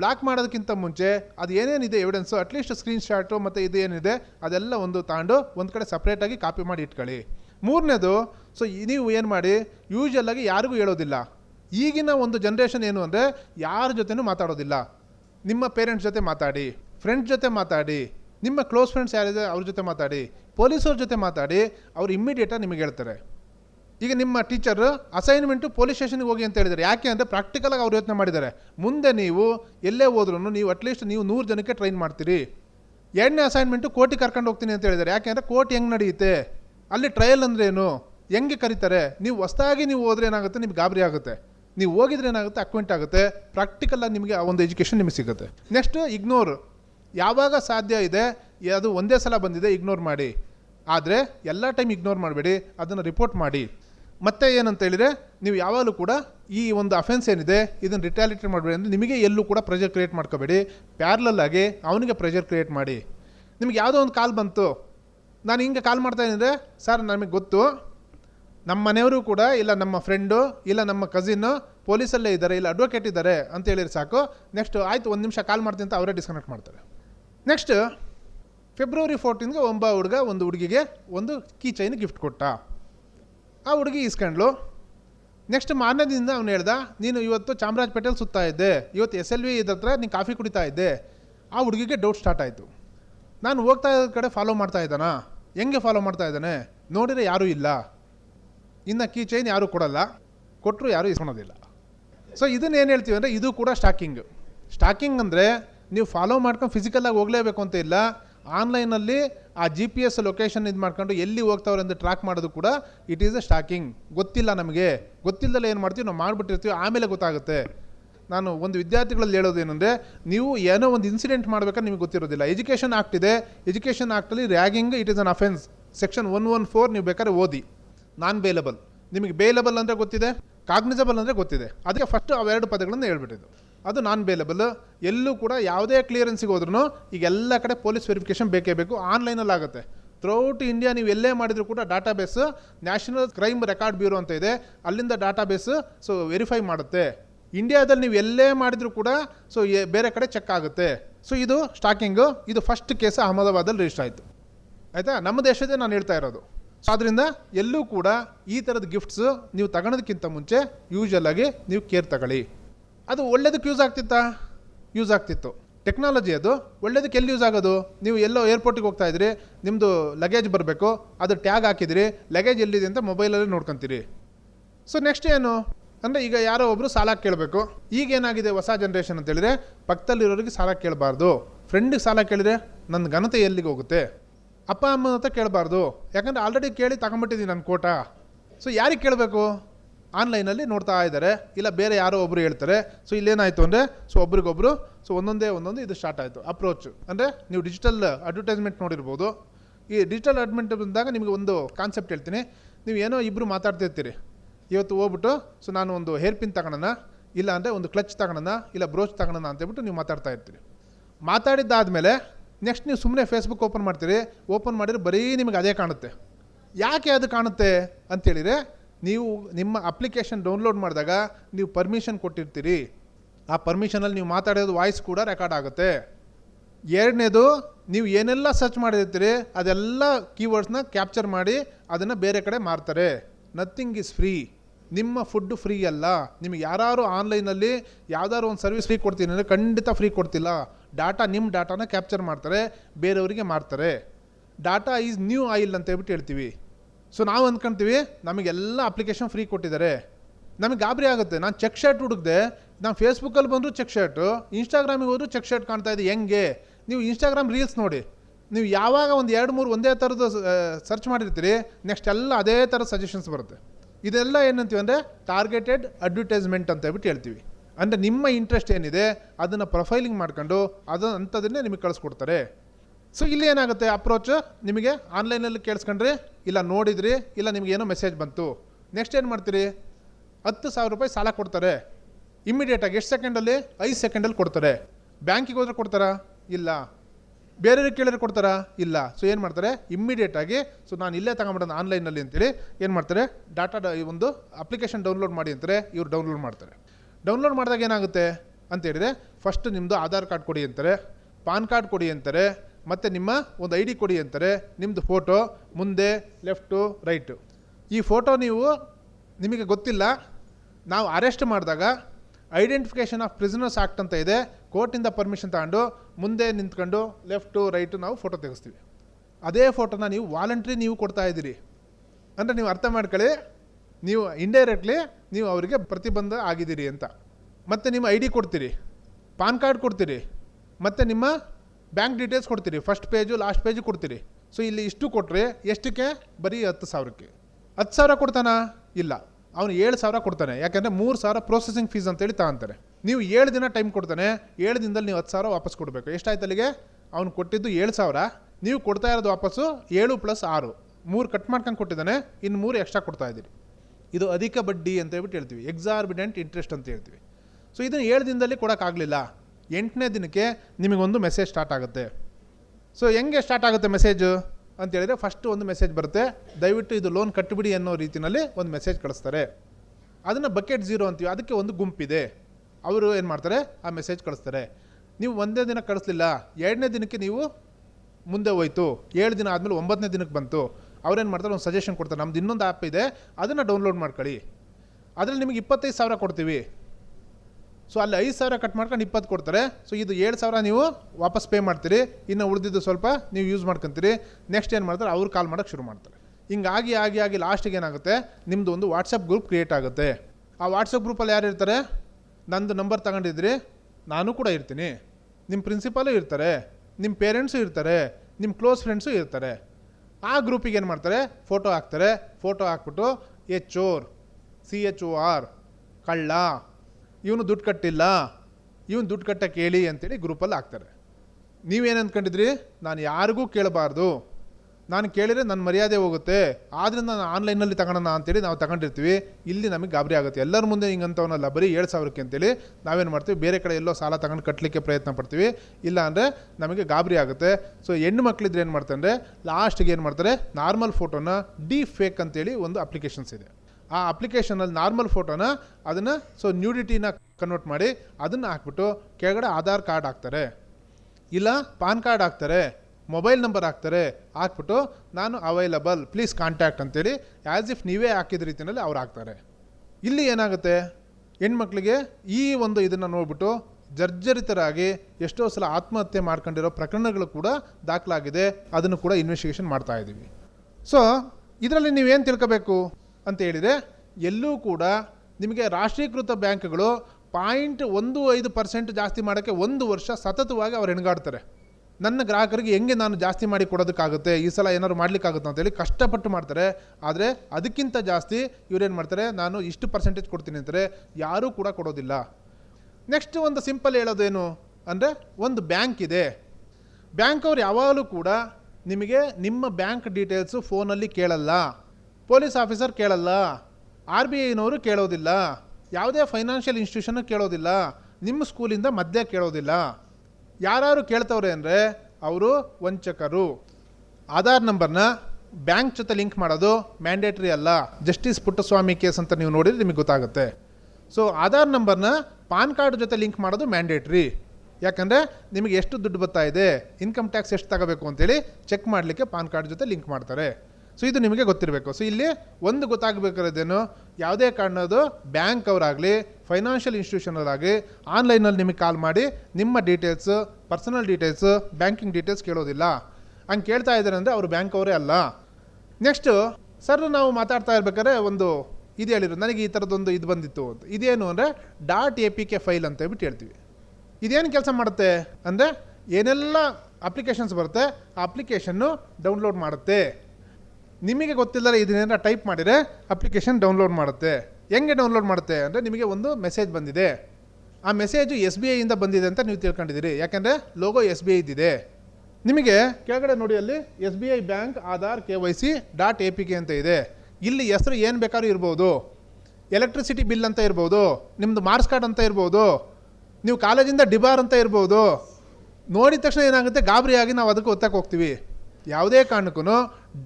ಬ್ಲಾಕ್ ಮಾಡೋದಕ್ಕಿಂತ ಮುಂಚೆ ಅದು ಏನೇನಿದೆ ಎವಿಡೆನ್ಸು ಅಟ್ಲೀಸ್ಟ್ ಸ್ಕ್ರೀನ್ ಶಾಟು ಮತ್ತು ಇದು ಏನಿದೆ, ಅದೆಲ್ಲ ಒಂದು ತಗೊಂಡು ಒಂದು ಕಡೆ ಸಪ್ರೇಟಾಗಿ ಕಾಪಿ ಮಾಡಿ ಇಟ್ಕೊಳ್ಳಿ. ಮೂರನೇದು ಸೊ ನೀವು ಏನು ಮಾಡಿ ಯೂಶಲಾಗಿ ಯಾರಿಗೂ ಹೇಳೋದಿಲ್ಲ. ಈಗಿನ ಒಂದು ಜನ್ರೇಷನ್ ಏನು ಅಂದರೆ, ಯಾರ ಜೊತೆನೂ ಮಾತಾಡೋದಿಲ್ಲ. ನಿಮ್ಮ ಪೇರೆಂಟ್ಸ್ ಜೊತೆ ಮಾತಾಡಿ ಫ್ರೆಂಡ್ಸ್ ಜೊತೆ ಮಾತಾಡಿ, ನಿಮ್ಮ ಕ್ಲೋಸ್ ಫ್ರೆಂಡ್ಸ್ ಯಾರಿದೆ ಅವ್ರ ಜೊತೆ ಮಾತಾಡಿ, ಪೊಲೀಸವ್ರ ಜೊತೆ ಮಾತಾಡಿ, ಅವ್ರು ಇಮ್ಮಿಡಿಯೇಟಾಗಿ ನಿಮಗೆ ಹೇಳ್ತಾರೆ. ಈಗ ನಿಮ್ಮ ಟೀಚರ್ ಅಸೈನ್ಮೆಂಟು ಪೊಲೀಸ್ ಸ್ಟೇಷನ್ಗೆ ಹೋಗಿ ಅಂತ ಹೇಳಿದ್ದಾರೆ. ಯಾಕೆ ಅಂದರೆ ಪ್ರಾಕ್ಟಿಕಲಾಗಿ ಅವ್ರು ಯೋಚನೆ ಮಾಡಿದ್ದಾರೆ. ಮುಂದೆ ನೀವು ಎಲ್ಲೇ ಹೋದ್ರೂ ನೀವು ಅಟ್ಲೀಸ್ಟ್ ನೀವು ನೂರು ಜನಕ್ಕೆ ಟ್ರೈನ್ ಮಾಡ್ತೀರಿ. ಎರಡನೇ ಅಸೈನ್ಮೆಂಟು ಕೋರ್ಟಿಗೆ ಕರ್ಕೊಂಡು ಹೋಗ್ತೀನಿ ಅಂತ ಹೇಳಿದ್ದಾರೆ. ಯಾಕೆ ಅಂದರೆ ಕೋರ್ಟ್ ಹೆಂಗೆ ನಡೆಯುತ್ತೆ? ಅಲ್ಲಿ ಟ್ರಯಲ್ ಅಂದ್ರೇನು ಹೆಂಗೆ ಕರೀತಾರೆ? ನೀವು ಹೊಸದಾಗಿ ನೀವು ಹೋದ್ರೆ ಏನಾಗುತ್ತೆ? ನಿಮ್ಗೆ ಗಾಬರಿ ಆಗುತ್ತೆ. ನೀವು ಹೋಗಿದ್ರೆ ಏನಾಗುತ್ತೆ? ಅಕ್ವೆಂಟ್ ಆಗುತ್ತೆ. ಪ್ರಾಕ್ಟಿಕಲಾಗಿ ನಿಮಗೆ ಆ ಒಂದು ಎಜುಕೇಷನ್ ನಿಮಗೆ ಸಿಗುತ್ತೆ. ನೆಕ್ಸ್ಟ್ ಇಗ್ನೋರ್ ಯಾವಾಗ ಸಾಧ್ಯ ಇದೆ, ಅದು ಒಂದೇ ಸಲ ಬಂದಿದೆ ಇಗ್ನೋರ್ ಮಾಡಿ. ಆದರೆ, ಎಲ್ಲ ಟೈಮ್ ಇಗ್ನೋರ್ ಮಾಡಬೇಡಿ, ಅದನ್ನು ರಿಪೋರ್ಟ್ ಮಾಡಿ. ಮತ್ತೆ ಏನಂತ ಹೇಳಿದರೆ, ನೀವು ಯಾವಾಗಲೂ ಕೂಡ ಈ ಒಂದು ಅಫೆನ್ಸ್ ಏನಿದೆ, ಇದನ್ನು ರಿಟ್ಯಾಲಿಟೇಟ್ ಮಾಡಬೇಡಿ ಅಂದರೆ ನಿಮಗೆ ಎಲ್ಲೂ ಕೂಡ ಪ್ರೆಷರ್ ಕ್ರಿಯೇಟ್ ಮಾಡ್ಕೋಬೇಡಿ. ಪ್ಯಾರ್ಲಲ್ಲಾಗಿ ಅವನಿಗೆ ಪ್ರೆಷರ್ ಕ್ರಿಯೇಟ್ ಮಾಡಿ. ನಿಮ್ಗೆ ಯಾವುದೋ ಒಂದು ಕಾಲ್ ಬಂತು. ನಾನು ಹಿಂಗೆ ಕಾಲ್ ಮಾಡ್ತಾ ಇದ್ದರೆ ಸರ್ ನಮಗೆ ಗೊತ್ತು. ನಮ್ಮ ಮನೆಯವರು ಕೂಡ, ಇಲ್ಲ ನಮ್ಮ ಫ್ರೆಂಡು ಇಲ್ಲ ನಮ್ಮ ಕಸಿನ್ನು ಪೊಲೀಸಲ್ಲೇ ಇದ್ದಾರೆ, ಇಲ್ಲ ಅಡ್ವೊಕೇಟ್ ಇದ್ದಾರೆ ಅಂತ ಹೇಳಿದ್ರೆ ಸಾಕು. ನೆಕ್ಸ್ಟ್ ಆಯಿತು, ಒಂದು ನಿಮಿಷ ಕಾಲ್ ಮಾಡ್ತೀನಿ ಅಂತ ಅವರೇ ಡಿಸ್ಕನೆಕ್ಟ್ ಮಾಡ್ತಾರೆ. ನೆಕ್ಸ್ಟ್ ಫೆಬ್ರವರಿ ಫೋರ್ಟೀನ್ಗೆ ಒಬ್ಬ ಹುಡುಗ ಒಂದು ಹುಡುಗಿಗೆ ಒಂದು ಕೀ ಚೈನ್ ಗಿಫ್ಟ್ ಕೊಟ್ಟ. ಆ ಹುಡುಗಿ ಇಸ್ಕೊಂಡ್ಲು ನೆಕ್ಸ್ಟ್ ಮಾರನೇದಿಂದ ಅವ್ನು ಹೇಳ್ದ, ನೀನು ಇವತ್ತು ಚಾಮರಾಜಪೇಟೆಯಲ್ಲಿ ಸುತ್ತಾ ಇದ್ದೆ. ಇವತ್ತು ಎಸ್ ಎಲ್ ವಿ ಹತ್ರ ನೀನು ಕಾಫಿ ಕುಡಿತಾ ಇದ್ದೆ. ಆ ಹುಡುಗಿಗೆ ಡೌಟ್ ಸ್ಟಾರ್ಟ್ ಆಯಿತು. ನಾನು ಹೋಗ್ತಾ ಇರೋ ಕಡೆ ಫಾಲೋ ಮಾಡ್ತಾ ಇದ್ದಾನಾ? ಹೆಂಗೆ ಫಾಲೋ ಮಾಡ್ತಾ ಇದ್ದಾನೆ? ನೋಡಿದರೆ ಯಾರೂ ಇಲ್ಲ. ಇನ್ನು ಕೀ ಚೈನ್ ಯಾರೂ ಕೊಡಲ್ಲ. ಕೊಟ್ಟರು ಯಾರೂ ಇಸ್ಕೊಳೋದಿಲ್ಲ ಸೊ ಇದನ್ನ ಏನು ಹೇಳ್ತೀವಿ ಅಂದರೆ ಇದು ಕೂಡ ಸ್ಟಾಕಿಂಗ್ ಸ್ಟಾಕಿಂಗ್ ಅಂದರೆ ನೀವು ಫಾಲೋ ಮಾಡ್ಕೊಂಡು ಫಿಸಿಕಲಾಗಿ ಹೋಗಲೇಬೇಕು ಅಂತ ಇಲ್ಲ. ಆನ್ಲೈನಲ್ಲಿ ಆ ಜಿ ಪಿ ಎಸ್ ಲೊಕೇಶನ್ ಇದು ಮಾಡ್ಕೊಂಡು ಎಲ್ಲಿ ಹೋಗ್ತಾವ್ರೆ ಅಂತ ಟ್ರ್ಯಾಕ್ ಮಾಡೋದು ಕೂಡ ಇಟ್ ಈಸ್ ಅ ಸ್ಟಾಕಿಂಗ್ ಗೊತ್ತಿಲ್ಲ ನಮಗೆ. ಗೊತ್ತಿಲ್ಲದಲ್ಲೇ ಏನು ಮಾಡ್ತೀವಿ ನಾವು ಮಾಡಿಬಿಟ್ಟಿರ್ತೀವಿ, ಆಮೇಲೆ ಗೊತ್ತಾಗುತ್ತೆ. ನಾನು ಒಂದು ವಿದ್ಯಾರ್ಥಿಗಳಲ್ಲಿ ಹೇಳೋದು ಏನಂದರೆ ನೀವು ಏನೋ ಒಂದು ಇನ್ಸಿಡೆಂಟ್ ಮಾಡ್ಬೇಕಾದ್ರೆ ನಿಮಗೆ ಗೊತ್ತಿರೋದಿಲ್ಲ. ಎಜುಕೇಷನ್ ಆಕ್ಟ್ ಇದೆ. Education ಆ್ಯಕ್ಟಲ್ಲಿ ragging it is an offence section one one four ನೀವು ಬೇಕಾದ್ರೆ ಓದಿ. ನಾನ್ ಬೇಲಬಲ್ ನಿಮಗೆ ಬೇಲಬಲ್ ಅಂದರೆ ಗೊತ್ತಿದೆ ಕಾಗ್ನಿಜಬಲ್ ಅಂದರೆ ಗೊತ್ತಿದೆ. ಅದಕ್ಕೆ ಫಸ್ಟ್ ಅವೆರಡು ಪದಗಳನ್ನು ಹೇಳ್ಬಿಟ್ಟಿದ್ದು. ಅದು ನಾನ್ ಬೇಲಬಲ್ ಎಲ್ಲೂ ಕೂಡ ಯಾವುದೇ ಕ್ಲಿಯರೆನ್ಸಿಗೆ ಹೋದ್ರೂ ಈಗ ಎಲ್ಲ ಕಡೆ ಪೊಲೀಸ್ ವೆರಿಫಿಕೇಷನ್ ಬೇಕೇ ಬೇಕು. ಆನ್ಲೈನಲ್ಲಿ ಆಗುತ್ತೆ. ಥ್ರೂಔಟ್ ಇಂಡಿಯಾ ನೀವು ಎಲ್ಲೇ ಮಾಡಿದರೂ ಕೂಡ database national crime record bureau ಅಂತ ಇದೆ. ಅಲ್ಲಿಂದ ಡಾಟಾಬೇಸ್ ಸೊ ವೆರಿಫೈ ಮಾಡುತ್ತೆ. ಇಂಡಿಯಾದಲ್ಲಿ ನೀವು ಎಲ್ಲೇ ಮಾಡಿದರೂ ಕೂಡ ಸೊ ಬೇರೆ ಕಡೆ ಚೆಕ್ ಆಗುತ್ತೆ. ಸೊ ಇದು ಸ್ಟಾಕಿಂಗು ಇದು ಫಸ್ಟ್ ಕೇಸ್ ಅಹಮದಾಬಾದಲ್ಲಿ ರಿಜಿಸ್ಟರ್ ಆಯಿತು. ಆಯಿತಾ? ನಮ್ಮ ದೇಶದೇ ನಾನು ಹೇಳ್ತಾ ಇರೋದು. ಸೊ ಆದ್ದರಿಂದ ಎಲ್ಲೂ ಕೂಡ ಈ ಥರದ ಗಿಫ್ಟ್ಸು ನೀವು ತಗೊಳೋದಕ್ಕಿಂತ ಮುಂಚೆ ಯೂಶಲ್ ಆಗಿ ನೀವು ಕೇರ್ ತಗೊಳ್ಳಿ. ಅದು ಒಳ್ಳೇದಕ್ಕೆ ಯೂಸ್ ಆಗ್ತಿತ್ತಾ? ಯೂಸ್ ಆಗ್ತಿತ್ತು. ಟೆಕ್ನಾಲಜಿ ಅದು ಒಳ್ಳೇದಕ್ಕೆ ಎಲ್ಲಿ ಯೂಸ್ ಆಗೋದು? ನೀವು ಎಲ್ಲೋ ಏರ್ಪೋರ್ಟಿಗೆ ಹೋಗ್ತಾ ಇದ್ರಿ ನಿಮ್ಮದು ಲಗೇಜ್ ಬರಬೇಕು, ಅದು ಟ್ಯಾಗ್ ಹಾಕಿದಿರಿ ಲಗೇಜ್ ಎಲ್ಲಿದೆ ಅಂತ ಮೊಬೈಲಲ್ಲಿ ನೋಡ್ಕೊಂತೀರಿ. ಸೊ ನೆಕ್ಸ್ಟ್ ಏನು? ಅಂದರೆ ಈಗ ಯಾರೋ ಒಬ್ಬರು ಸಾಲ ಕೇಳಬೇಕು. ಈಗ ಏನಾಗಿದೆ ಹೊಸ ಜನ್ರೇಷನ್ ಅಂತ ಹೇಳಿದ್ರೆ ಪಕ್ಕದಲ್ಲಿರೋರಿಗೆ ಸಾಲ ಕೇಳಬಾರ್ದು. ಫ್ರೆಂಡಿಗೆ ಸಾಲ ಕೇಳಿದ್ರೆ ನನ್ನ ಘನತೆ ಎಲ್ಲಿಗೆ ಹೋಗುತ್ತೆ? ಅಪ್ಪ ಅಮ್ಮನ ಹತ್ರ ಕೇಳಬಾರ್ದು. ಯಾಕಂದರೆ ಆಲ್ರೆಡಿ ಕೇಳಿ ತಗೊಂಬಿಟ್ಟಿದ್ದೀನಿ ನನ್ನ ಕೋಟ ಸೊ ಯಾರಿಗೆ ಕೇಳಬೇಕು? ಆನ್ಲೈನಲ್ಲಿ ನೋಡ್ತಾ ಇದ್ದಾರೆ. ಇಲ್ಲ, ಬೇರೆ ಯಾರೋ ಒಬ್ಬರು ಹೇಳ್ತಾರೆ. ಸೊ ಇಲ್ಲೇನಾಯಿತು ಅಂದರೆ ಸೊ ಒಬ್ರಿಗೊಬ್ರು ಸೊ ಒಂದೊಂದೇ, ಒಂದೊಂದು ಇದು ಸ್ಟಾರ್ಟ್ ಆಯಿತು. ಅಪ್ರೋಚ್ ಅಂದರೆ ನೀವು ಡಿಜಿಟಲ್ ಅಡ್ವರ್ಟೈಸ್ಮೆಂಟ್ ನೋಡಿರ್ಬೋದು. ಈ ಡಿಜಿಟಲ್ ಅಡ್ಮೆಂಟ್ ಬಂದಾಗ ನಿಮಗೆ ಒಂದು ಕಾನ್ಸೆಪ್ಟ್ ಹೇಳ್ತೀನಿ. ನೀವು ಏನೋ ಇಬ್ಬರು ಮಾತಾಡ್ತಿರ್ತೀರಿ ಇವತ್ತು ಹೋಗ್ಬಿಟ್ಟು ಸೊ ನಾನು ಒಂದು ಹೇರ್ ಪಿನ್ ತಗೊಳೋಣ. ಇಲ್ಲ ಅಂದರೆ ಒಂದು ಕ್ಲಚ್ ತಗೊಳೋಣ. ಇಲ್ಲ ಬ್ರೋಚ್ ತಗೊಳ್ಳೋಣ ಅಂತೇಳ್ಬಿಟ್ಟು ನೀವು ಮಾತಾಡ್ತಾ ಇರ್ತೀರಿ. ಮಾತಾಡಿದ್ದಾದಮೇಲೆ ನೆಕ್ಸ್ಟ್ ನೀವು ಸುಮ್ಮನೆ ಫೇಸ್ಬುಕ್ ಓಪನ್ ಮಾಡ್ತೀರಿ ಓಪನ್ ಮಾಡಿದ್ರೆ ಬರೀ ನಿಮಗೆ ಅದೇ ಕಾಣುತ್ತೆ. ಯಾಕೆ ಅದು ಕಾಣುತ್ತೆ ಅಂತೇಳಿದರೆ ನೀವು ನಿಮ್ಮ ಅಪ್ಲಿಕೇಶನ್ ಡೌನ್ಲೋಡ್ ಮಾಡಿದಾಗ ನೀವು ಪರ್ಮಿಷನ್ ಕೊಟ್ಟಿರ್ತೀರಿ. ಆ ಪರ್ಮಿಷನಲ್ಲಿ ನೀವು ಮಾತಾಡೋದು ವಾಯ್ಸ್ ಕೂಡ ರೆಕಾರ್ಡ್ ಆಗುತ್ತೆ. ಎರಡನೇದು, ನೀವು ಏನೆಲ್ಲ ಸರ್ಚ್ ಮಾಡಿರ್ತೀರಿ, ಅದೆಲ್ಲ ಕೀವರ್ಡ್ಸ್ನ ಕ್ಯಾಪ್ಚರ್ ಮಾಡಿ ಅದನ್ನು ಬೇರೆ ಕಡೆ ಮಾರ್ತಾರೆ. ನಥಿಂಗ್ ಇಸ್ ಫ್ರೀ ನಿಮ್ಮ ಫುಡ್ ಫ್ರೀ ಅಲ್ಲ. ನಿಮಗೆ ಯಾರು ಆನ್ಲೈನಲ್ಲಿ ಯಾವ್ದಾದ್ರು ಒಂದು ಸರ್ವಿಸ್ ಫ್ರೀ ಕೊಡ್ತೀನಿ ಅಂದರೆ ಖಂಡಿತ ಫ್ರೀ ಕೊಡ್ತಿಲ್ಲ. ಡಾಟಾ ನಿಮ್ಮ ಡಾಟಾನ ಕ್ಯಾಪ್ಚರ್ ಮಾಡ್ತಾರೆ, ಬೇರೆಯವರಿಗೆ ಮಾಡ್ತಾರೆ ಡಾಟಾ ಈಸ್ ನ್ಯೂ ಆಯಿಲ್ ಅಂತ ಹೇಳ್ಬಿಟ್ಟು ಹೇಳ್ತೀವಿ. ಸೊ ನಾವು ಅಂದ್ಕೊಂತೀವಿ ನಮಗೆಲ್ಲ ಅಪ್ಲಿಕೇಶನ್ ಫ್ರೀ ಕೊಟ್ಟಿದ್ದಾರೆ. ನಮಗೆ ಗಾಬರಿ ಆಗುತ್ತೆ. ನಾನು ಚೆಕ್ ಶರ್ಟ್ ಹುಡುಕ್ದೆ, ನಾನು ಫೇಸ್ಬುಕ್ಕಲ್ಲಿ ಬಂದರೂ ಚೆಕ್ ಶರ್ಟು, ಇನ್ಸ್ಟಾಗ್ರಾಮಿಗೆ ಹೋದರೂ ಚೆಕ್ ಶರ್ಟ್ ಕಾಣ್ತಾ ಇದೆ, ಹೆಂಗೆ? ನೀವು ಇನ್ಸ್ಟಾಗ್ರಾಮ್ ರೀಲ್ಸ್ ನೋಡಿ. ನೀವು ಯಾವಾಗ ಒಂದು ಎರಡು ಮೂರು ಒಂದೇ ಥರದ ಸರ್ಚ್ ಮಾಡಿರ್ತೀರಿ, ನೆಕ್ಸ್ಟ್ ಎಲ್ಲ ಅದೇ ಥರ ಸಜೆಷನ್ಸ್ ಬರುತ್ತೆ. ಇದೆಲ್ಲ ಏನಂತೀವಿ ಅಂದರೆ ಟಾರ್ಗೆಟೆಡ್ ಅಡ್ವರ್ಟೈಸ್ಮೆಂಟ್ ಅಂತ ಹೇಳ್ಬಿಟ್ಟು ಹೇಳ್ತೀವಿ. ಅಂದರೆ ನಿಮ್ಮ ಇಂಟ್ರೆಸ್ಟ್ ಏನಿದೆ, ಅದನ್ನು ಪ್ರೊಫೈಲಿಂಗ್ ಮಾಡ್ಕೊಂಡು ಅದು ಅಂಥದನ್ನೇ ನಿಮಗೆ ಕಳಿಸ್ಕೊಡ್ತಾರೆ. ಸೊ ಇಲ್ಲಿ ಏನಾಗುತ್ತೆ ಅಪ್ರೋಚ್ ನಿಮಗೆ ಆನ್ಲೈನಲ್ಲಿ ಕೇಳಿಸ್ಕೊಂಡ್ರಿ, ಇಲ್ಲ ನೋಡಿದ್ರಿ, ಇಲ್ಲ ನಿಮ್ಗೆ ಏನೋ ಮೆಸೇಜ್ ಬಂತು. ನೆಕ್ಸ್ಟ್ ಏನು ಮಾಡ್ತೀರಿ? ಹತ್ತು ಸಾವಿರ ರೂಪಾಯಿ ಸಾಲ ಕೊಡ್ತಾರೆ. ಇಮ್ಮಿಡಿಯೇಟಾಗಿ ಎಷ್ಟು ಸೆಕೆಂಡಲ್ಲಿ ಐದು ಸೆಕೆಂಡಲ್ಲಿ ಕೊಡ್ತಾರೆ. ಬ್ಯಾಂಕಿಗೆ ಹೋದ್ರೆ ಕೊಡ್ತಾರಾ? ಇಲ್ಲ. ಬೇರೆಯವ್ರಿಗೆ ಕೇಳಿದ್ರೆ ಕೊಡ್ತಾರಾ? ಇಲ್ಲ. ಸೊ ಏನು ಮಾಡ್ತಾರೆ? ಇಮ್ಮಿಡಿಯೇಟಾಗಿ ಸೊ ನಾನು ಇಲ್ಲೇ ತಗೊಂಬಿಡೋಣ ಆನ್ಲೈನಲ್ಲಿ ಅಂತೇಳಿ ಏನು ಮಾಡ್ತಾರೆ? ಡಾಟಾ ಒಂದು ಅಪ್ಲಿಕೇಶನ್ ಡೌನ್ಲೋಡ್ ಮಾಡಿ ಅಂತಾರೆ ಇವ್ರು ಡೌನ್ಲೋಡ್ ಮಾಡ್ತಾರೆ. ಡೌನ್ಲೋಡ್ ಮಾಡಿದಾಗ ಏನಾಗುತ್ತೆ ಅಂತ ಹೇಳಿದ್ರೆ ಫಸ್ಟ್ ನಿಮ್ಮದು ಆಧಾರ್ ಕಾರ್ಡ್ ಕೊಡಿ ಅಂತಾರೆ, ಪಾನ್ ಕಾರ್ಡ್ ಕೊಡಿ ಅಂತಾರೆ, ಮತ್ತು ನಿಮ್ಮ ಒಂದು ಐ ಡಿ ಕೊಡಿ ಅಂತಾರೆ ನಿಮ್ಮದು ಫೋಟೋ ಮುಂದೆ ಲೆಫ್ಟು ರೈಟು ಈ ಫೋಟೋ ನೀವು ನಿಮಗೆ ಗೊತ್ತಿಲ್ಲ, ನಾವು ಅರೆಸ್ಟ್ ಮಾಡಿದಾಗ ಐಡೆಂಟಿಫಿಕೇಷನ್ ಆಫ್ ಪ್ರಿಸನರ್ಸ್ ಆ್ಯಕ್ಟ್ ಅಂತ ಇದೆ ಕೋರ್ಟಿಂದ ಪರ್ಮಿಷನ್ ತಗೊಂಡು ಮುಂದೆ ನಿಂತ್ಕೊಂಡು ಲೆಫ್ಟು ರೈಟು ನಾವು ಫೋಟೋ ತೆಗೆಸ್ತೀವಿ. ಅದೇ ಫೋಟೋನ ನೀವು ವಾಲಂಟ್ರಿ ನೀವು ಕೊಡ್ತಾ ಇದ್ದೀರಿ. ಅಂದರೆ ನೀವು ಅರ್ಥ ಮಾಡ್ಕೊಳ್ಳಿ ನೀವು ಇಂಡೈರೆಕ್ಟ್ಲಿ ನೀವು ಅವರಿಗೆ ಪ್ರತಿಬಂಧ ಆಗಿದ್ದೀರಿ ಅಂತ. ಮತ್ತು ನಿಮ್ಮ ಐ ಡಿ ಕೊಡ್ತೀರಿ, ಪಾನ್ ಕಾರ್ಡ್ ಕೊಡ್ತೀರಿ, ಮತ್ತು ನಿಮ್ಮ ಬ್ಯಾಂಕ್ ಡೀಟೇಲ್ಸ್ ಕೊಡ್ತೀರಿ ಫಸ್ಟ್ ಪೇಜು ಲಾಸ್ಟ್ ಪೇಜು ಕೊಡ್ತೀರಿ. ಸೊ ಇಲ್ಲಿ ಇಷ್ಟು ಕೊಟ್ಟರೆ ಎಷ್ಟಕ್ಕೆ? ಬರೀ ಹತ್ತು ಸಾವಿರಕ್ಕೆ. ಹತ್ತು ಸಾವಿರ ಕೊಡ್ತಾನಾ? ಇಲ್ಲ. ಅವನು ಏಳು ಸಾವಿರ ಕೊಡ್ತಾನೆ. ಯಾಕೆಂದರೆ ಮೂರು ಸಾವಿರ ಪ್ರೊಸೆಸಿಂಗ್ ಫೀಸ್ ಅಂತೇಳಿ ತಗೊಂತಾರೆ ನೀವು ಏಳು ದಿನ ಟೈಮ್ ಕೊಡ್ತಾನೆ, ಏಳು ದಿನದಲ್ಲಿ ನೀವು ಹತ್ತು ಸಾವಿರ ವಾಪಸ್ ಕೊಡಬೇಕು. ಎಷ್ಟಾಯ್ತು ಅಲ್ಲಿಗೆ? ಅವ್ನು ಕೊಟ್ಟಿದ್ದು ಏಳು ಸಾವಿರ. ನೀವು ಕೊಡ್ತಾ ಇರೋದು ವಾಪಸ್ಸು ಏಳು ಪ್ಲಸ್ ಆರು. ಮೂರು ಕಟ್ ಮಾಡ್ಕೊಂಡು ಕೊಟ್ಟಿದ್ದಾನೆ, ಇನ್ನು ಮೂರು ಎಕ್ಸ್ಟ್ರಾ ಕೊಡ್ತಾ ಇದ್ದೀರಿ. ಇದು ಅಧಿಕ ಬಡ್ಡಿ ಅಂತ ಹೇಳ್ಬಿಟ್ಟು ಹೇಳ್ತೀವಿ. ಎಕ್ಸಾರ್ಬಿಡೆಂಟ್ ಇಂಟ್ರೆಸ್ಟ್ ಅಂತ ಹೇಳ್ತೀವಿ. ಸೊ ಇದನ್ನು ಏಳು ದಿನದಲ್ಲಿ ಕೊಡೋಕ್ಕಾಗಲಿಲ್ಲ ಎಂಟನೇ ದಿನಕ್ಕೆ ನಿಮಗೊಂದು ಮೆಸೇಜ್ ಸ್ಟಾರ್ಟ್ ಆಗುತ್ತೆ. ಸೊ ಹೆಂಗೆ ಸ್ಟಾರ್ಟ್ ಆಗುತ್ತೆ ಮೆಸೇಜು ಅಂತ ಹೇಳಿದ್ರೆ ಫಸ್ಟ್ ಒಂದು ಮೆಸೇಜ್ ಬರುತ್ತೆ. ದಯವಿಟ್ಟು ಇದು ಲೋನ್ ಕಟ್ಟಿಬಿಡಿ ಅನ್ನೋ ರೀತಿಯಲ್ಲಿ ಒಂದು ಮೆಸೇಜ್ ಕಳಿಸ್ತಾರೆ. ಅದನ್ನು ಬಕೆಟ್ ಝೀರೋ ಅಂತೀವಿ. ಅದಕ್ಕೆ ಒಂದು ಗುಂಪಿದೆ. ಅವರು ಏನು ಮಾಡ್ತಾರೆ? ಆ ಮೆಸೇಜ್ ಕಳಿಸ್ತಾರೆ. ನೀವು ಒಂದೇ ದಿನ ಕಳಿಸ್ಲಿಲ್ಲ. ಎರಡನೇ ದಿನಕ್ಕೆ ನೀವು ಮುಂದೆ ಹೋಯ್ತು. ಏಳು ದಿನ ಆದಮೇಲೆ ಒಂಬತ್ತನೇ ದಿನಕ್ಕೆ ಬಂತು. ಅವ್ರೇನು ಮಾಡ್ತಾರೆ? ಒಂದು ಸಜೆಷನ್ ಕೊಡ್ತಾರೆ. ನಮ್ದು ಇನ್ನೊಂದು ಆ್ಯಪ್ ಇದೆ. ಅದನ್ನು ಡೌನ್ಲೋಡ್ ಮಾಡ್ಕೊಳ್ಳಿ. ಅದರಲ್ಲಿ ನಿಮಗೆ ಇಪ್ಪತ್ತೈದು ಸಾವಿರ ಕೊಡ್ತೀವಿ. ಸೊ ಅಲ್ಲಿ ಐದು ಸಾವಿರ ಕಟ್ ಮಾಡ್ಕೊಂಡು ಇಪ್ಪತ್ತು ಕೊಡ್ತಾರೆ. ಸೊ ಇದು ಏಳು ಸಾವಿರ ನೀವು ವಾಪಸ್ ಪೇ ಮಾಡ್ತೀರಿ. ಇನ್ನು ಉಳಿದಿದ್ದು ಸ್ವಲ್ಪ ನೀವು ಯೂಸ್ ಮಾಡ್ಕೊತೀರಿ. ನೆಕ್ಸ್ಟ್ ಏನು ಮಾಡ್ತಾರೆ? ಅವ್ರು ಕಾಲ್ ಮಾಡೋಕ್ಕೆ ಶುರು ಮಾಡ್ತಾರೆ. ಹಿಂಗಾಗಿ, ಆಗಿ ಆಗಿ ಲಾಸ್ಟಿಗೆ ಏನಾಗುತ್ತೆ? ನಿಮ್ಮದು ಒಂದು ವಾಟ್ಸಪ್ ಗ್ರೂಪ್ ಕ್ರಿಯೇಟ್ ಆಗುತ್ತೆ. ಆ ವಾಟ್ಸಪ್ ಗ್ರೂಪಲ್ಲಿ ಯಾರು ಇರ್ತಾರೆ? ನಂದು ನಂಬರ್ ತಗೊಂಡಿದ್ರಿ ನಾನು ಕೂಡ ಇರ್ತೀನಿ. ನಿಮ್ಮ ಪ್ರಿನ್ಸಿಪಾಲು ಇರ್ತಾರೆ. ನಿಮ್ಮ ಪೇರೆಂಟ್ಸು ಇರ್ತಾರೆ. ನಿಮ್ಮ ಕ್ಲೋಸ್ ಫ್ರೆಂಡ್ಸು ಇರ್ತಾರೆ. ಆ ಗ್ರೂಪಿಗೆ ಏನು ಮಾಡ್ತಾರೆ? ಫೋಟೋ ಹಾಕ್ತಾರೆ. ಫೋಟೋ ಹಾಕ್ಬಿಟ್ಟು H O R C H O R, ಕಳ್ಳ, ಇವನು ದುಡ್ಡು ಕಟ್ಟಿಲ್ಲ, ಇವನು ದುಡ್ಡು ಕಟ್ಟಕ್ಕೆ ಹೇಳಿ ಅಂತೇಳಿ ಗ್ರೂಪಲ್ಲಿ ಹಾಕ್ತಾರೆ. ನೀವೇನು ಅಂದ್ಕೊಂಡಿದ್ರಿ ನಾನು ಯಾರಿಗೂ ಕೇಳಬಾರ್ದು. ನಾನು ಕೇಳಿದರೆ ನನ್ನ ಮರ್ಯಾದೆ ಹೋಗುತ್ತೆ ಆದ್ದರಿಂದ ನಾನು ಆನ್ಲೈನಲ್ಲಿ ತಗೊಳ್ಳೋಣ ಅಂತೇಳಿ ನಾವು ತಗೊಂಡಿರ್ತೀವಿ. ಇಲ್ಲಿ ನಮಗೆ ಗಾಬರಿ ಆಗುತ್ತೆ. ಎಲ್ಲರ ಮುಂದೆ ಹಿಂಗಂತವನಲ್ಲ ಬರೀ ಏಳು ಸಾವಿರಕ್ಕೆ ಅಂತೇಳಿ ನಾವೇನು ಮಾಡ್ತೀವಿ? ಬೇರೆ ಕಡೆ ಎಲ್ಲೋ ಸಾಲ ತಗೊಂಡು ಕಟ್ಟಲಿಕ್ಕೆ ಪ್ರಯತ್ನ ಪಡ್ತೀವಿ. ಇಲ್ಲ ಅಂದರೆ ನಮಗೆ ಗಾಬರಿ ಆಗುತ್ತೆ. ಸೊ ಹೆಣ್ಣು ಮಕ್ಕಳಿದ್ರೆ ಏನು ಮಾಡ್ತಾರೆ ಲಾಸ್ಟಿಗೆ ಏನು ಮಾಡ್ತಾರೆ? ನಾರ್ಮಲ್ ಫೋಟೋನ ಡಿ ಫೇಕ್ ಅಂತೇಳಿ ಒಂದು ಅಪ್ಲಿಕೇಶನ್ಸ್ ಇದೆ. ಆ ಅಪ್ಲಿಕೇಶನಲ್ಲಿ ನಾರ್ಮಲ್ ಫೋಟೋನ ಅದನ್ನು ಸೊ ನ್ಯೂಡಿಟಿನ ಕನ್ವರ್ಟ್ ಮಾಡಿ ಅದನ್ನು ಹಾಕ್ಬಿಟ್ಟು ಕೆಳಗಡೆ ಆಧಾರ್ ಕಾರ್ಡ್ ಹಾಕ್ತಾರೆ. ಇಲ್ಲ, ಪಾನ್ ಕಾರ್ಡ್ ಹಾಕ್ತಾರೆ. ಮೊಬೈಲ್ ನಂಬರ್ ಹಾಕ್ತಾರೆ, ಹಾಕ್ಬಿಟ್ಟು ನಾನು ಅವೈಲಬಲ್ ಪ್ಲೀಸ್ ಕಾಂಟ್ಯಾಕ್ಟ್ ಅಂತೇಳಿ ಆ್ಯಸ್ ಇಫ್ ನೀವೇ ಹಾಕಿದ ರೀತಿಯಲ್ಲಿ ಅವ್ರು ಹಾಕ್ತಾರೆ. ಇಲ್ಲಿ ಏನಾಗುತ್ತೆ? ಹೆಣ್ಮಕ್ಳಿಗೆ ಈ ಒಂದು ಇದನ್ನು ನೋಡ್ಬಿಟ್ಟು ಜರ್ಜರಿತರಾಗಿ ಎಷ್ಟೋ ಸಲ ಆತ್ಮಹತ್ಯೆ ಮಾಡ್ಕೊಂಡಿರೋ ಪ್ರಕರಣಗಳು ಕೂಡ ದಾಖಲಾಗಿದೆ, ಅದನ್ನು ಕೂಡ ಇನ್ವೆಸ್ಟಿಗೇಷನ್ ಮಾಡ್ತಾ ಇದ್ದೀವಿ. ಸೊ ಇದರಲ್ಲಿ ನೀವೇನು ತಿಳ್ಕೋಬೇಕು ಅಂತ ಹೇಳಿದರೆ, ಎಲ್ಲೂ ಕೂಡ ನಿಮಗೆ ರಾಷ್ಟ್ರೀಕೃತ ಬ್ಯಾಂಕ್ಗಳು ಪಾಯಿಂಟ್ ಒಂದು ಐದು ಪರ್ಸೆಂಟ್ ಜಾಸ್ತಿ ಮಾಡೋಕ್ಕೆ ಒಂದು ವರ್ಷ ಸತತವಾಗಿ ಅವ್ರು ಹೆಣ್ಗಾಡ್ತಾರೆ. ನನ್ನ ಗ್ರಾಹಕರಿಗೆ ಹೆಂಗೆ ನಾನು ಜಾಸ್ತಿ ಮಾಡಿ ಕೊಡೋದಕ್ಕಾಗುತ್ತೆ? ಈ ಸಲ ಏನಾದ್ರು ಮಾಡ್ಲಿಕ್ಕಾಗುತ್ತೆ ಅಂತೇಳಿ ಕಷ್ಟಪಟ್ಟು ಮಾಡ್ತಾರೆ. ಆದರೆ ಅದಕ್ಕಿಂತ ಜಾಸ್ತಿ ಇವ್ರೇನು ಮಾಡ್ತಾರೆ? ನಾನು ಇಷ್ಟು ಪರ್ಸೆಂಟೇಜ್ ಕೊಡ್ತೀನಿ ಅಂತಾರೆ. ಯಾರೂ ಕೂಡ ಕೊಡೋದಿಲ್ಲ. ನೆಕ್ಸ್ಟ್ ಒಂದು ಸಿಂಪಲ್ ಹೇಳೋದೇನು ಅಂದರೆ ಒಂದು ಬ್ಯಾಂಕ್ ಇದೆ. ಬ್ಯಾಂಕ್ ಅವ್ರು ಯಾವಾಗಲೂ ಕೂಡ ನಿಮಗೆ ನಿಮ್ಮ ಬ್ಯಾಂಕ್ ಡೀಟೇಲ್ಸು ಫೋನಲ್ಲಿ ಕೇಳಲ್ಲ. ಪೊಲೀಸ್ ಆಫೀಸರ್ ಕೇಳಲ್ಲ. ಆರ್ ಬಿ ಐನವರು ಕೇಳೋದಿಲ್ಲ. ಯಾವುದೇ ಫೈನಾನ್ಷಿಯಲ್ ಇನ್ಸ್ಟಿಟ್ಯೂಷನ್ ಕೇಳೋದಿಲ್ಲ. ನಿಮ್ಮ ಸ್ಕೂಲಿಂದ ಮಧ್ಯೆ ಕೇಳೋದಿಲ್ಲ. ಯಾರು ಕೇಳ್ತವ್ರೆ ಅಂದರೆ ಅವರು ವಂಚಕರು. ಆಧಾರ್ ನಂಬರ್ನ ಬ್ಯಾಂಕ್ ಜೊತೆ ಲಿಂಕ್ ಮಾಡೋದು ಮ್ಯಾಂಡೇಟ್ರಿ ಅಲ್ಲ, ಜಸ್ಟಿಸ್ ಪುಟ್ಟಸ್ವಾಮಿ ಕೇಸ್ ಅಂತ ನೀವು ನೋಡಿದ್ರೆ ನಿಮಗೆ ಗೊತ್ತಾಗುತ್ತೆ. ಸೊ ಆಧಾರ್ ನಂಬರ್ನ ಪಾನ್ ಕಾರ್ಡ್ ಜೊತೆ ಲಿಂಕ್ ಮಾಡೋದು ಮ್ಯಾಂಡೇಟ್ರಿ. ಯಾಕಂದರೆ ನಿಮಗೆ ಎಷ್ಟು ದುಡ್ಡು ಬರ್ತಾ ಇದೆ, ಇನ್ಕಮ್ ಟ್ಯಾಕ್ಸ್ ಎಷ್ಟು ತಗೋಬೇಕು ಅಂತೇಳಿ ಚೆಕ್ ಮಾಡಲಿಕ್ಕೆ ಪಾನ್ ಕಾರ್ಡ್ ಜೊತೆ ಲಿಂಕ್ ಮಾಡ್ತಾರೆ. ಸೊ ಇದು ನಿಮಗೆ ಗೊತ್ತಿರಬೇಕು. ಸೊ ಇಲ್ಲಿ ಒಂದು ಗೊತ್ತಾಗಬೇಕಾದ್ರೇನು ಯಾವುದೇ ಕಾರಣದ್ದು ಬ್ಯಾಂಕ್ ಅವರಾಗಲಿ ಫೈನಾನ್ಷಿಯಲ್ ಇನ್ಸ್ಟಿಟ್ಯೂಷನಲ್ಲಾಗಿ ಆನ್ಲೈನಲ್ಲಿ ನಿಮಗೆ ಕಾಲ್ ಮಾಡಿ ನಿಮ್ಮ details personal details banking details ಕೇಳೋದಿಲ್ಲ. ಹಂಗೆ ಕೇಳ್ತಾ ಇದ್ದಾರೆ ಅಂದರೆ ಅವರು ಬ್ಯಾಂಕ್ ಅವರೇ ಅಲ್ಲ. ನೆಕ್ಸ್ಟು ಸರ್ ನಾವು ಮಾತಾಡ್ತಾ ಇರ್ಬೇಕಾದ್ರೆ ಒಂದು ಇದು ಹೇಳಿದ್ರು, ನನಗೆ ಈ ಥರದ್ದೊಂದು ಇದು ಬಂದಿತ್ತು ಅಂತ. ಇದೇನು ಅಂದರೆ dot A P K file ಅಂತ ಹೇಳ್ಬಿಟ್ಟು ಹೇಳ್ತೀವಿ. ಇದೇನು ಕೆಲಸ ಮಾಡುತ್ತೆ ಅಂದರೆ ಏನೆಲ್ಲ ಅಪ್ಲಿಕೇಶನ್ಸ್ ಬರುತ್ತೆ, ಆ ಅಪ್ಲಿಕೇಶನ್ನು ಡೌನ್ಲೋಡ್ ಮಾಡುತ್ತೆ. ನಿಮಗೆ ಗೊತ್ತಿಲ್ಲದೆ ಇದನ್ನೇನ ಟೈಪ್ ಮಾಡಿದರೆ ಅಪ್ಲಿಕೇಶನ್ ಡೌನ್ಲೋಡ್ ಮಾಡುತ್ತೆ. ಹೆಂಗೆ ಡೌನ್ಲೋಡ್ ಮಾಡುತ್ತೆ ಅಂದರೆ ನಿಮಗೆ ಒಂದು ಮೆಸೇಜ್ ಬಂದಿದೆ. ಆ ಮೆಸೇಜು ಎಸ್ ಬಿ ಐಯಿಂದ ಬಂದಿದೆ ಅಂತ ನೀವು ತಿಳ್ಕೊಂಡಿದ್ದೀರಿ. ಯಾಕೆಂದರೆ ಲೋಗೋ ಎಸ್ ಬಿ ಐ ಇದ್ದಿದೆ. ನಿಮಗೆ ಕೆಳಗಡೆ ನೋಡಿ ಅಲ್ಲಿ S B I bank Aadhaar K Y C dot A P K ಅಂತ ಇದೆ. ಇಲ್ಲಿ ಹೆಸರು ಏನು ಬೇಕಾದ್ರೂ ಇರ್ಬೋದು. ಎಲೆಕ್ಟ್ರಿಸಿಟಿ ಬಿಲ್ ಅಂತ ಇರ್ಬೋದು. ನಿಮ್ಮದು ಮಾರ್ಕ್ಸ್ ಕಾರ್ಡ್ ಅಂತ ಇರ್ಬೋದು. ನೀವು ಕಾಲೇಜಿಂದ ಡಿಬಾರ್ ಅಂತ ಇರ್ಬೋದು. ನೋಡಿದ ತಕ್ಷಣ ಏನಾಗುತ್ತೆ? ಗಾಬರಿಯಾಗಿ ನಾವು ಅದಕ್ಕೆ ಒತ್ತಕ್ಕೆ ಹೋಗ್ತೀವಿ. ಯಾವುದೇ ಕಾರಣಕ್ಕೂ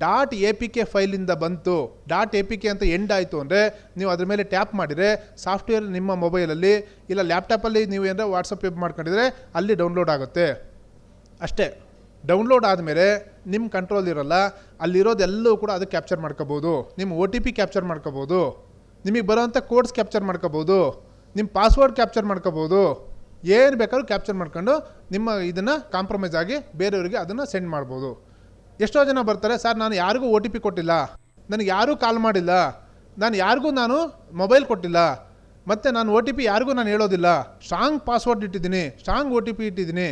ಡಾಟ್ ಎ ಪಿ ಕೆ ಫೈಲಿಂದ ಬಂತು. ಡಾಟ್ ಎ ಪಿ ಕೆ ಅಂತ ಎಂಡ್ ಆಯಿತು ಅಂದರೆ ನೀವು ಅದ್ರ ಮೇಲೆ ಟ್ಯಾಪ್ ಮಾಡಿದರೆ ಸಾಫ್ಟ್ವೇರ್ ನಿಮ್ಮ ಮೊಬೈಲಲ್ಲಿ ಇಲ್ಲ ಲ್ಯಾಪ್ಟಾಪಲ್ಲಿ ನೀವು ಏನಾರ ವಾಟ್ಸಪ್ ಯೂಸ್ ಮಾಡ್ಕೊಂಡಿದ್ರೆ ಅಲ್ಲಿ ಡೌನ್ಲೋಡ್ ಆಗುತ್ತೆ. ಅಷ್ಟೇ. ಡೌನ್ಲೋಡ್ ಆದಮೇಲೆ ನಿಮ್ಮ ಕಂಟ್ರೋಲ್ ಇರಲ್ಲ, ಅಲ್ಲಿರೋದೆಲ್ಲವೂ ಕೂಡ ಅದು ಕ್ಯಾಪ್ಚರ್ ಮಾಡ್ಕೋಬೋದು. ನಿಮ್ಮ ಒ ಟಿ ಪಿ ಕ್ಯಾಪ್ಚರ್ ಮಾಡ್ಕೋಬೋದು. ನಿಮಗೆ ಬರೋವಂಥ ಕೋಡ್ಸ್ ಕ್ಯಾಪ್ಚರ್ ಮಾಡ್ಕೋಬೋದು. ನಿಮ್ಮ ಪಾಸ್ವರ್ಡ್ ಕ್ಯಾಪ್ಚರ್ ಮಾಡ್ಕೋಬೋದು. ಏನು ಬೇಕಾದ್ರೂ ಕ್ಯಾಪ್ಚರ್ ಮಾಡ್ಕೊಂಡು ನಿಮ್ಮ ಇದನ್ನು ಕಾಂಪ್ರಮೈಸ್ ಆಗಿ ಬೇರೆಯವರಿಗೆ ಅದನ್ನು ಸೆಂಡ್ ಮಾಡ್ಬೋದು. ಎಷ್ಟೋ ಜನ ಬರ್ತಾರೆ, ಸರ್, ನಾನು ಯಾರಿಗೂ ಒ ಟಿ ಪಿ ಕೊಟ್ಟಿಲ್ಲ, ನನಗೆ ಯಾರೂ ಕಾಲ್ ಮಾಡಿಲ್ಲ, ನಾನು ಯಾರಿಗೂ ನಾನು ಮೊಬೈಲ್ ಕೊಟ್ಟಿಲ್ಲ, ಮತ್ತು ನಾನು ಒ ಟಿ ಪಿ ಯಾರಿಗೂ ನಾನು ಹೇಳೋದಿಲ್ಲ, ಸ್ಟ್ರಾಂಗ್ ಪಾಸ್ವರ್ಡ್ ಇಟ್ಟಿದ್ದೀನಿ, ಸ್ಟ್ರಾಂಗ್ ಒ ಟಿ ಪಿ ಇಟ್ಟಿದ್ದೀನಿ,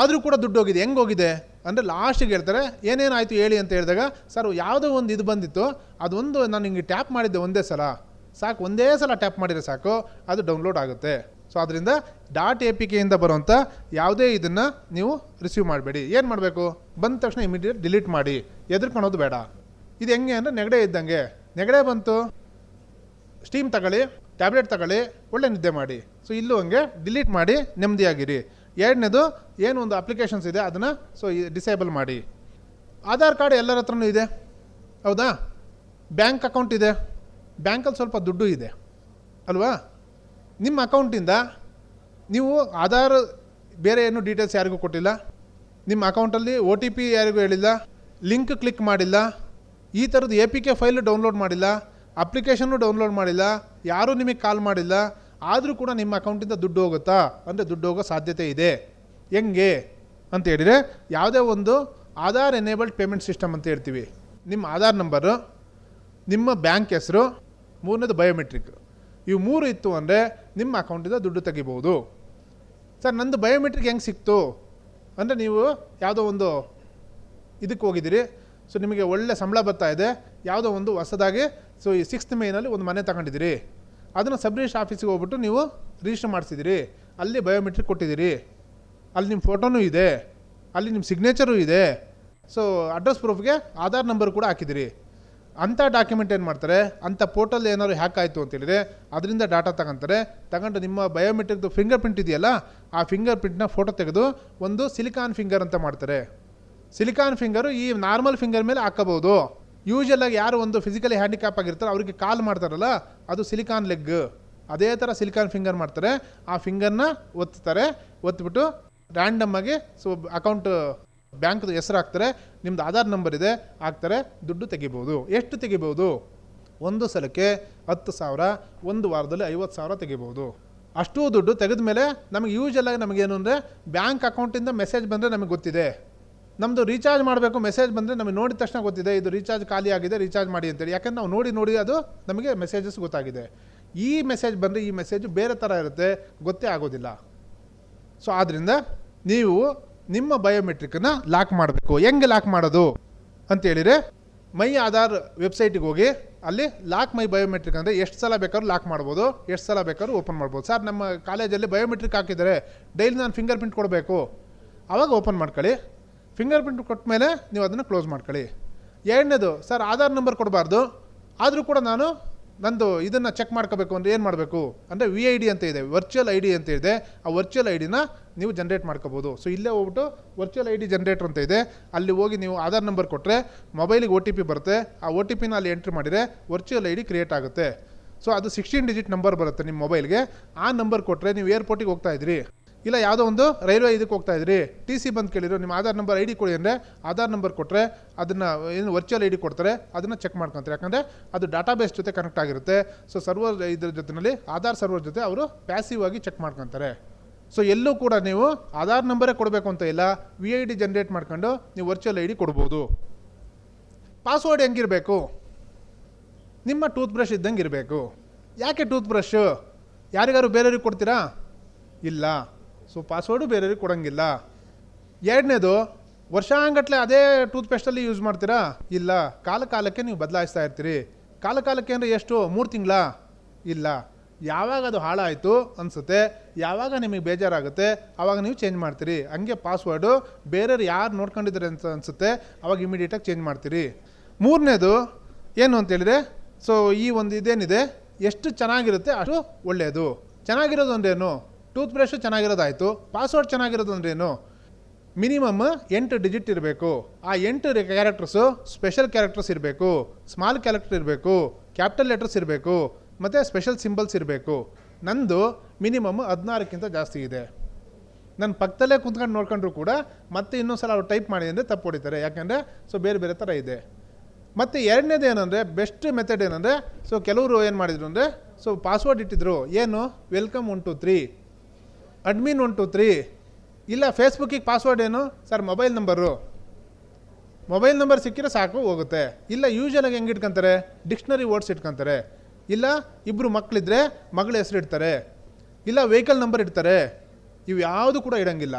ಆದರೂ ಕೂಡ ದುಡ್ಡು ಹೋಗಿದೆ, ಹೆಂಗೆ ಹೋಗಿದೆ? ಅಂದರೆ ಲಾಸ್ಟಿಗೆ ಹೇಳ್ತಾರೆ, ಏನೇನಾಯಿತು ಹೇಳಿ ಅಂತ ಹೇಳಿದಾಗ, ಸರ್, ಯಾವುದೋ ಒಂದು ಇದು ಬಂದಿತ್ತು, ಅದೊಂದು ನಾನು ಹಿಂಗೆ ಟ್ಯಾಪ್ ಮಾಡಿದ್ದೆ ಒಂದೇ ಸಲ, ಸಾಕು, ಒಂದೇ ಸಲ ಟ್ಯಾಪ್ ಮಾಡಿದರೆ ಸಾಕು, ಅದು ಡೌನ್ಲೋಡ್ ಆಗುತ್ತೆ. ಸೊ ಅದರಿಂದ ಡಾಟ್ ಎ ಪಿ ಕೆಯಿಂದ ಬರುವಂಥ ಯಾವುದೇ ಇದನ್ನು ನೀವು ರಿಸೀವ್ ಮಾಡಬೇಡಿ. ಏನು ಮಾಡಬೇಕು? ಬಂದ ತಕ್ಷಣ ಇಮಿಡಿಯೇಟ್ ಡಿಲೀಟ್ ಮಾಡಿ. ಎದುರ್ಕೊಳೋದು ಬೇಡ. ಇದು ಹೆಂಗೆ ಅಂದರೆ ನೆಗಡೆ ಇದ್ದಂಗೆ. ನೆಗಡೆ ಬಂತು. ಸ್ಟೀಮ್ ತಗೊಳ್ಳಿ ಟ್ಯಾಬ್ಲೆಟ್ ತಗೊಳ್ಳಿ, ಒಳ್ಳೆ ನಿದ್ದೆ ಮಾಡಿ. ಸೊ ಇಲ್ಲೂ ಹಂಗೆ ಡಿಲೀಟ್ ಮಾಡಿ ನೆಮ್ಮದಿಯಾಗಿರಿ. ಎರಡನೇದು ಏನು ಒಂದು ಅಪ್ಲಿಕೇಶನ್ಸ್ ಇದೆ ಅದನ್ನು ಸೊ ಡಿಸೇಬಲ್ ಮಾಡಿ. ಆಧಾರ್ ಕಾರ್ಡ್ ಎಲ್ಲರ ಹತ್ರನೂ ಇದೆ. ಹೌದಾ? ಬ್ಯಾಂಕ್ ಅಕೌಂಟ್ ಇದೆ. ಬ್ಯಾಂಕಲ್ಲಿ ಸ್ವಲ್ಪ ದುಡ್ಡು ಇದೆ. ಅಲ್ವಾ? ನಿಮ್ಮ ಅಕೌಂಟಿಂದ ನೀವು ಆಧಾರ್ ಬೇರೆ ಏನು ಡೀಟೇಲ್ಸ್ ಯಾರಿಗೂ ಕೊಟ್ಟಿಲ್ಲ, ನಿಮ್ಮ ಅಕೌಂಟಲ್ಲಿ ಒ ಟಿ ಪಿ ಯಾರಿಗೂ ಹೇಳಿಲ್ಲ, ಲಿಂಕ್ ಕ್ಲಿಕ್ ಮಾಡಿಲ್ಲ, ಈ ಥರದ್ದು A P K file download ಮಾಡಿಲ್ಲ, ಅಪ್ಲಿಕೇಶನ್ನು ಡೌನ್ಲೋಡ್ ಮಾಡಿಲ್ಲ, ಯಾರೂ ನಿಮಗೆ ಕಾಲ್ ಮಾಡಿಲ್ಲ, ಆದರೂ ಕೂಡ ನಿಮ್ಮ ಅಕೌಂಟಿಂದ ದುಡ್ಡು ಹೋಗುತ್ತಾ? ಅಂದರೆ ದುಡ್ಡು ಹೋಗೋ ಸಾಧ್ಯತೆ ಇದೆ. ಹೆಂಗೆ? ಅಂತ ಹೇಳಿದರೆ ಯಾವುದೇ ಒಂದು ಆಧಾರ್ ಎನೇಬಲ್ಡ್ ಪೇಮೆಂಟ್ ಸಿಸ್ಟಮ್ ಅಂತ ಹೇಳ್ತೀವಿ. ನಿಮ್ಮ ಆಧಾರ್ ನಂಬರು, ನಿಮ್ಮ ಬ್ಯಾಂಕ್ ಹೆಸರು, ಮೂರನೇದು ಬಯೋಮೆಟ್ರಿಕ್. ಇವು ಮೂರು ಇತ್ತು ಅಂದರೆ ನಿಮ್ಮ ಅಕೌಂಟಿಂದ ದುಡ್ಡು ತೆಗಿಬೋದು. ಸರ್, ನಂದು ಬಯೋಮೆಟ್ರಿಕ್ ಹೆಂಗೆ ಸಿಕ್ತು? ಅಂದರೆ ನೀವು ಯಾವುದೋ ಒಂದು ಇದಕ್ಕೆ ಹೋಗಿದ್ದೀರಿ. ಸೊ ನಿಮಗೆ ಒಳ್ಳೆ ಸಂಬಳ ಬರ್ತಾ ಇದೆ. ಯಾವುದೋ ಒಂದು ಹೊಸದಾಗಿ ಸೊ ಈ ಸಿಕ್ಸ್ತ್ ಮೇನಲ್ಲಿ ಒಂದು ಮನೆ ತಗೊಂಡಿದ್ದೀರಿ. ಅದನ್ನು ಸಬ್ ಆಫೀಸಿಗೆ ಹೋಗ್ಬಿಟ್ಟು ನೀವು ರಿಜಿಸ್ಟರ್ ಮಾಡಿಸಿದ್ದೀರಿ. ಅಲ್ಲಿ ಬಯೋಮೆಟ್ರಿಕ್ ಕೊಟ್ಟಿದ್ದೀರಿ. ಅಲ್ಲಿ ನಿಮ್ಮ ಫೋಟೋನೂ ಇದೆ. ಅಲ್ಲಿ ನಿಮ್ಮ ಸಿಗ್ನೇಚರೂ ಇದೆ. ಸೊ ಅಡ್ರೆಸ್ ಪ್ರೂಫ್ಗೆ ಆಧಾರ್ ನಂಬರ್ ಕೂಡ ಹಾಕಿದಿರಿ ಅಂಥ ಡಾಕ್ಯುಮೆಂಟ್ ಏನು ಮಾಡ್ತಾರೆ? ಅಂಥ ಪೋರ್ಟಲ್ ಏನಾದ್ರು ಹ್ಯಾಕ್ ಆಯಿತು ಅಂತೇಳಿದರೆ ಅದರಿಂದ ಡಾಟಾ ತಗೊಂತಾರೆ. ತಗೊಂಡು ನಿಮ್ಮ ಬಯೋಮೆಟ್ರಿಕ್ದು ಫಿಂಗರ್ ಪ್ರಿಂಟ್ ಇದೆಯಲ್ಲ, ಆ ಫಿಂಗರ್ ಪ್ರಿಂಟ್ನ ಫೋಟೋ ತೆಗೆದು ಒಂದು ಸಿಲಿಕಾನ್ ಫಿಂಗರ್ ಅಂತ ಮಾಡ್ತಾರೆ. ಸಿಲಿಕಾನ್ ಫಿಂಗರು ಈ ನಾರ್ಮಲ್ ಫಿಂಗರ್ ಮೇಲೆ ಹಾಕಬಹುದು. ಯೂಶಲಾಗಿ ಯಾರು ಒಂದು ಫಿಸಿಕಲಿ ಹ್ಯಾಂಡಿಕ್ಯಾಪ್ ಆಗಿರ್ತಾರೆ ಅವರಿಗೆ ಕಾಲ್ ಮಾಡ್ತಾರಲ್ಲ, ಅದು ಸಿಲಿಕಾನ್ ಲೆಗ್ ಅದೇ ಥರ ಸಿಲಿಕಾನ್ ಫಿಂಗರ್ ಮಾಡ್ತಾರೆ. ಆ ಫಿಂಗರ್ನ ಒತ್ತಾರೆ. ಒತ್ಬಿಟ್ಟು ರ್ಯಾಂಡಮ್ ಆಗಿ ಸೊ ಅಕೌಂಟ್ ಬ್ಯಾಂಕ್ದು ಹೆಸರು ಹಾಕ್ತಾರೆ ನಿಮ್ಮದು ಆಧಾರ್ ನಂಬರ್ ಇದೆ, ಹಾಕ್ತಾರೆ, ದುಡ್ಡು ತೆಗಿಬೋದು. ಎಷ್ಟು ತೆಗಿಬೋದು? ಒಂದು ಸಲಕ್ಕೆ ಹತ್ತು ಸಾವಿರ, ಒಂದು ವಾರದಲ್ಲಿ ಐವತ್ತು ಸಾವಿರ ತೆಗಿಬೋದು. ಅಷ್ಟು ದುಡ್ಡು ತೆಗೆದ ಮೇಲೆ ನಮಗೆ ಯೂಶಲ್ ಆಗಿ ನಮಗೇನು ಅಂದರೆ, ಬ್ಯಾಂಕ್ ಅಕೌಂಟಿಂದ ಮೆಸೇಜ್ ಬಂದರೆ ನಮಗೆ ಗೊತ್ತಿದೆ. ನಮ್ಮದು ರೀಚಾರ್ಜ್ ಮಾಡಬೇಕು, ಮೆಸೇಜ್ ಬಂದರೆ ನಮಗೆ ನೋಡಿದ ತಕ್ಷಣ ಗೊತ್ತಿದೆ, ಇದು ರೀಚಾರ್ಜ್ ಖಾಲಿ ಆಗಿದೆ, ರೀಚಾರ್ಜ್ ಮಾಡಿ ಅಂತೇಳಿ. ಯಾಕಂದ್ರೆ ನಾವು ನೋಡಿ ನೋಡಿ ಅದು ನಮಗೆ ಮೆಸೇಜಸ್ ಗೊತ್ತಾಗಿದೆ. ಈ ಮೆಸೇಜ್ ಬಂದರೆ ಈ ಮೆಸೇಜ್ ಬೇರೆ ಥರ ಇರುತ್ತೆ, ಗೊತ್ತೇ ಆಗೋದಿಲ್ಲ. ಸೊ ಆದ್ದರಿಂದ ನೀವು ನಿಮ್ಮ ಬಯೋಮೆಟ್ರಿಕನ್ನು ಲಾಕ್ ಮಾಡಬೇಕು. ಹೆಂಗೆ ಲಾಕ್ ಮಾಡೋದು ಅಂತೇಳಿದರೆ ಮೈ ಆಧಾರ್ ವೆಬ್ಸೈಟಿಗೆ ಹೋಗಿ, ಅಲ್ಲಿ ಲಾಕ್ ಮೈ ಬಯೋಮೆಟ್ರಿಕ್ ಅಂದರೆ ಎಷ್ಟು ಸಲ ಬೇಕಾದ್ರೂ ಲಾಕ್ ಮಾಡ್ಬೋದು, ಎಷ್ಟು ಸಲ ಬೇಕಾದ್ರೂ ಓಪನ್ ಮಾಡ್ಬೋದು. ಸರ್, ನಮ್ಮ ಕಾಲೇಜಲ್ಲಿ ಬಯೋಮೆಟ್ರಿಕ್ ಹಾಕಿದ್ದಾರೆ, ಡೈಲಿ ನಾನು ಫಿಂಗರ್ ಪ್ರಿಂಟ್ ಕೊಡಬೇಕು. ಆವಾಗ ಓಪನ್ ಮಾಡ್ಕೊಳ್ಳಿ. ಫಿಂಗರ್ ಪ್ರಿಂಟ್ ಕೊಟ್ಟ ಮೇಲೆ ನೀವು ಅದನ್ನು ಕ್ಲೋಸ್ ಮಾಡ್ಕೊಳ್ಳಿ. ಎರಡನೇದು, ಸರ್, ಆಧಾರ್ ನಂಬರ್ ಕೊಡಬಾರ್ದು. ಆದರೂ ಕೂಡ ನಾನು ನಂದು ಇದನ್ನು ಚೆಕ್ ಮಾಡ್ಕೋಬೇಕು ಅಂದರೆ ಏನು ಮಾಡಬೇಕು? ಅಂದರೆ ವಿ ಐ ಡಿ ಅಂತ ಇದೆ ವರ್ಚುವಲ್ ಐ ಡಿ ಅಂತ ಇದೆ. ಆ ವರ್ಚುವಲ್ ಐ ಡಿನ ನೀವು ಜನ್ರೇಟ್ ಮಾಡ್ಕೋಬೋದು. ಸೊ ಇಲ್ಲೇ ಹೋಗ್ಬಿಟ್ಟು ವರ್ಚುವಲ್ ಐ ಡಿ ಜನ್ರೇಟರ್ ಅಂತ ಇದೆ. ಅಲ್ಲಿ ಹೋಗಿ ನೀವು ಆಧಾರ್ ನಂಬರ್ ಕೊಟ್ಟರೆ ಮೊಬೈಲಿಗೆ ಒ ಟಿ ಪಿ ಬರುತ್ತೆ. ಆ ಒ ಟಿ ಪಿನ ಅಲ್ಲಿ ಎಂಟ್ರಿ ಮಾಡಿದರೆ ವರ್ಚುವಲ್ ಐ ಡಿ ಕ್ರಿಯೇಟ್ ಆಗುತ್ತೆ. ಸೊ ಅದು ಸಿಕ್ಸ್ಟೀನ್ ಡಿಜಿಟ್ ನಂಬರ್ ಬರುತ್ತೆ ನಿಮ್ಮ ಮೊಬೈಲ್ಗೆ ಆ ನಂಬರ್ ಕೊಟ್ಟರೆ ನೀವು ಏರ್ಪೋರ್ಟಿಗೆ ಹೋಗ್ತಾ ಇದ್ರಿ ಇಲ್ಲ, ಯಾವುದೋ ಒಂದು ರೈಲ್ವೆ ಇದಕ್ಕೆ ಹೋಗ್ತಾ ಇದ್ರಿ. ಟಿ ಸಿ ಬಂದು ಕೇಳಿದ್ರು, ನಿಮ್ಮ ಆಧಾರ್ ನಂಬರ್ ಐ ಡಿ ಕೊಡಿ ಅಂದರೆ ಆಧಾರ್ ನಂಬರ್ ಕೊಟ್ಟರೆ ಅದನ್ನು, ಏನು ವರ್ಚುವಲ್ ಐ ಡಿ ಕೊಡ್ತಾರೆ, ಅದನ್ನು ಚೆಕ್ ಮಾಡ್ಕೊತಾರೆ. ಯಾಕಂದರೆ ಅದು ಡಾಟಾಬೇಸ್ ಜೊತೆ ಕನೆಕ್ಟ್ ಆಗಿರುತ್ತೆ. ಸೊ ಸರ್ವರ್ ಇದ್ರ ಜೊತೆಯಲ್ಲಿ ಆಧಾರ್ ಸರ್ವರ್ ಜೊತೆ ಅವರು ಪ್ಯಾಸಿವ್ ಆಗಿ ಚೆಕ್ ಮಾಡ್ಕೊತಾರೆ. ಸೊ ಎಲ್ಲೂ ಕೂಡ ನೀವು ಆಧಾರ್ ನಂಬರೇ ಕೊಡಬೇಕು ಅಂತ ಇಲ್ಲ ವಿ ಐ ಡಿ ಜನ್ರೇಟ್ ಮಾಡ್ಕೊಂಡು ನೀವು ವರ್ಚುವಲ್ ಐ ಡಿ ಕೊಡ್ಬೋದು. ಪಾಸ್ವರ್ಡ್ ಹೆಂಗಿರಬೇಕು? ನಿಮ್ಮ ಟೂತ್ ಬ್ರಷ್ ಇದ್ದಂಗೆ ಇರಬೇಕು. ಯಾಕೆ ಟೂತ್ ಬ್ರಷ್ಷು ಯಾರಿಗಾರು ಬೇರೆಯವ್ರಿಗೆ ಕೊಡ್ತೀರಾ? ಇಲ್ಲ. ಸೊ ಪಾಸ್ವರ್ಡು ಬೇರೆಯವ್ರಿಗೆ ಕೊಡೋಂಗಿಲ್ಲ. ಎರಡನೇದು, ವರ್ಷಾಂಗಟ್ಲೆ ಅದೇ ಟೂತ್ಪೇಸ್ಟಲ್ಲಿ ಯೂಸ್ ಮಾಡ್ತೀರಾ? ಇಲ್ಲ. ಕಾಲ ಕಾಲಕ್ಕೆ ನೀವು ಬದಲಾಯಿಸ್ತಾ ಇರ್ತೀರಿ. ಕಾಲ ಕಾಲಕ್ಕೆ ಅಂದರೆ ಎಷ್ಟು? ಮೂರು ತಿಂಗಳ? ಇಲ್ಲ. ಯಾವಾಗ ಅದು ಹಾಳಾಯಿತು ಅನಿಸುತ್ತೆ. ಯಾವಾಗ ನಿಮಗೆ ಬೇಜಾರಾಗುತ್ತೆ ಆವಾಗ ನೀವು ಚೇಂಜ್ ಮಾಡ್ತೀರಿ. ಹಂಗೆ ಪಾಸ್ವರ್ಡು ಬೇರೆಯವ್ರು ಯಾರು ನೋಡ್ಕೊಂಡಿದ್ದಾರೆ ಅಂತ ಅನಿಸುತ್ತೆ ಆವಾಗ ಇಮಿಡಿಯೇಟಾಗಿ ಚೇಂಜ್ ಮಾಡ್ತೀರಿ. ಮೂರನೇದು, ಏನು ಅಂತೇಳಿದರೆ ಸೊ ಈ ಒಂದು ಇದೇನಿದೆ? ಎಷ್ಟು ಚೆನ್ನಾಗಿರುತ್ತೆ ಅಷ್ಟು ಒಳ್ಳೆಯದು ಚೆನ್ನಾಗಿರೋದು ಅಂದ್ರೇನು ಟೂತ್ ಬ್ರಷು ಚೆನ್ನಾಗಿರೋದಾಯಿತು, ಪಾಸ್ವರ್ಡ್ ಚೆನ್ನಾಗಿರೋದು ಅಂದ್ರೇನು? ಮಿನಿಮಮ್ ಎಂಟು ಡಿಜಿಟ್ ಇರಬೇಕು. ಆ ಎಂಟು ಕ್ಯಾರೆಕ್ಟರ್ಸು ಸ್ಪೆಷಲ್ ಕ್ಯಾರೆಕ್ಟರ್ಸ್ ಇರಬೇಕು. ಸ್ಮಾಲ್ ಕ್ಯಾರೆಕ್ಟರ್ ಇರಬೇಕು. ಕ್ಯಾಪಿಟಲ್ ಲೆಟರ್ಸ್ ಇರಬೇಕು. ಮತ್ತು ಸ್ಪೆಷಲ್ ಸಿಂಬಲ್ಸ್ ಇರಬೇಕು. ನಂದು ಮಿನಿಮಮ್ ಹದಿನಾರಕ್ಕಿಂತ ಜಾಸ್ತಿ ಇದೆ. ನನ್ನ ಪಕ್ಕದಲ್ಲೇ ಕುಂತ್ಕೊಂಡು ನೋಡ್ಕೊಂಡ್ರು ಕೂಡ ಮತ್ತೆ ಇನ್ನೊಂದು ಸಲ ಅವ್ರು ಟೈಪ್ ಮಾಡಿ ಅಂದರೆ ತಪ್ಪು ಹೊಡಿತಾರೆ. ಯಾಕೆಂದರೆ ಸೊ ಬೇರೆ ಬೇರೆ ಥರ ಇದೆ. ಮತ್ತು ಎರಡನೇದು ಏನಂದರೆ ಬೆಸ್ಟ್ ಮೆಥಡ್ ಏನಂದರೆ ಸೊ ಕೆಲವರು ಏನು ಮಾಡಿದ್ರು ಅಂದರೆ ಸೊ ಪಾಸ್ವರ್ಡ್ ಇಟ್ಟಿದ್ರು. ಏನು? Welcome one two three admin one two three ಇಲ್ಲ ಫೇಸ್ಬುಕ್ಕಿಗೆ ಪಾಸ್ವರ್ಡ್ ಏನು? Sir mobile number mobile number ಸಿಕ್ಕಿರೋ ಸಾಕು, ಹೋಗುತ್ತೆ. ಇಲ್ಲ ಯೂಶಲಾಗಿ ಹೆಂಗೆ ಇಟ್ಕೊಂತಾರೆ? Dictionary words ಇಟ್ಕೊಂತಾರೆ. ಇಲ್ಲ ಇಬ್ಬರು ಮಕ್ಕಳಿದ್ರೆ ಮಗಳ ಹೆಸರು ಇಡ್ತಾರೆ. ಇಲ್ಲ ವೆಹಿಕಲ್ ನಂಬರ್ ಇಡ್ತಾರೆ. ಇವು ಯಾವುದು ಕೂಡ ಇಡೋಂಗಿಲ್ಲ.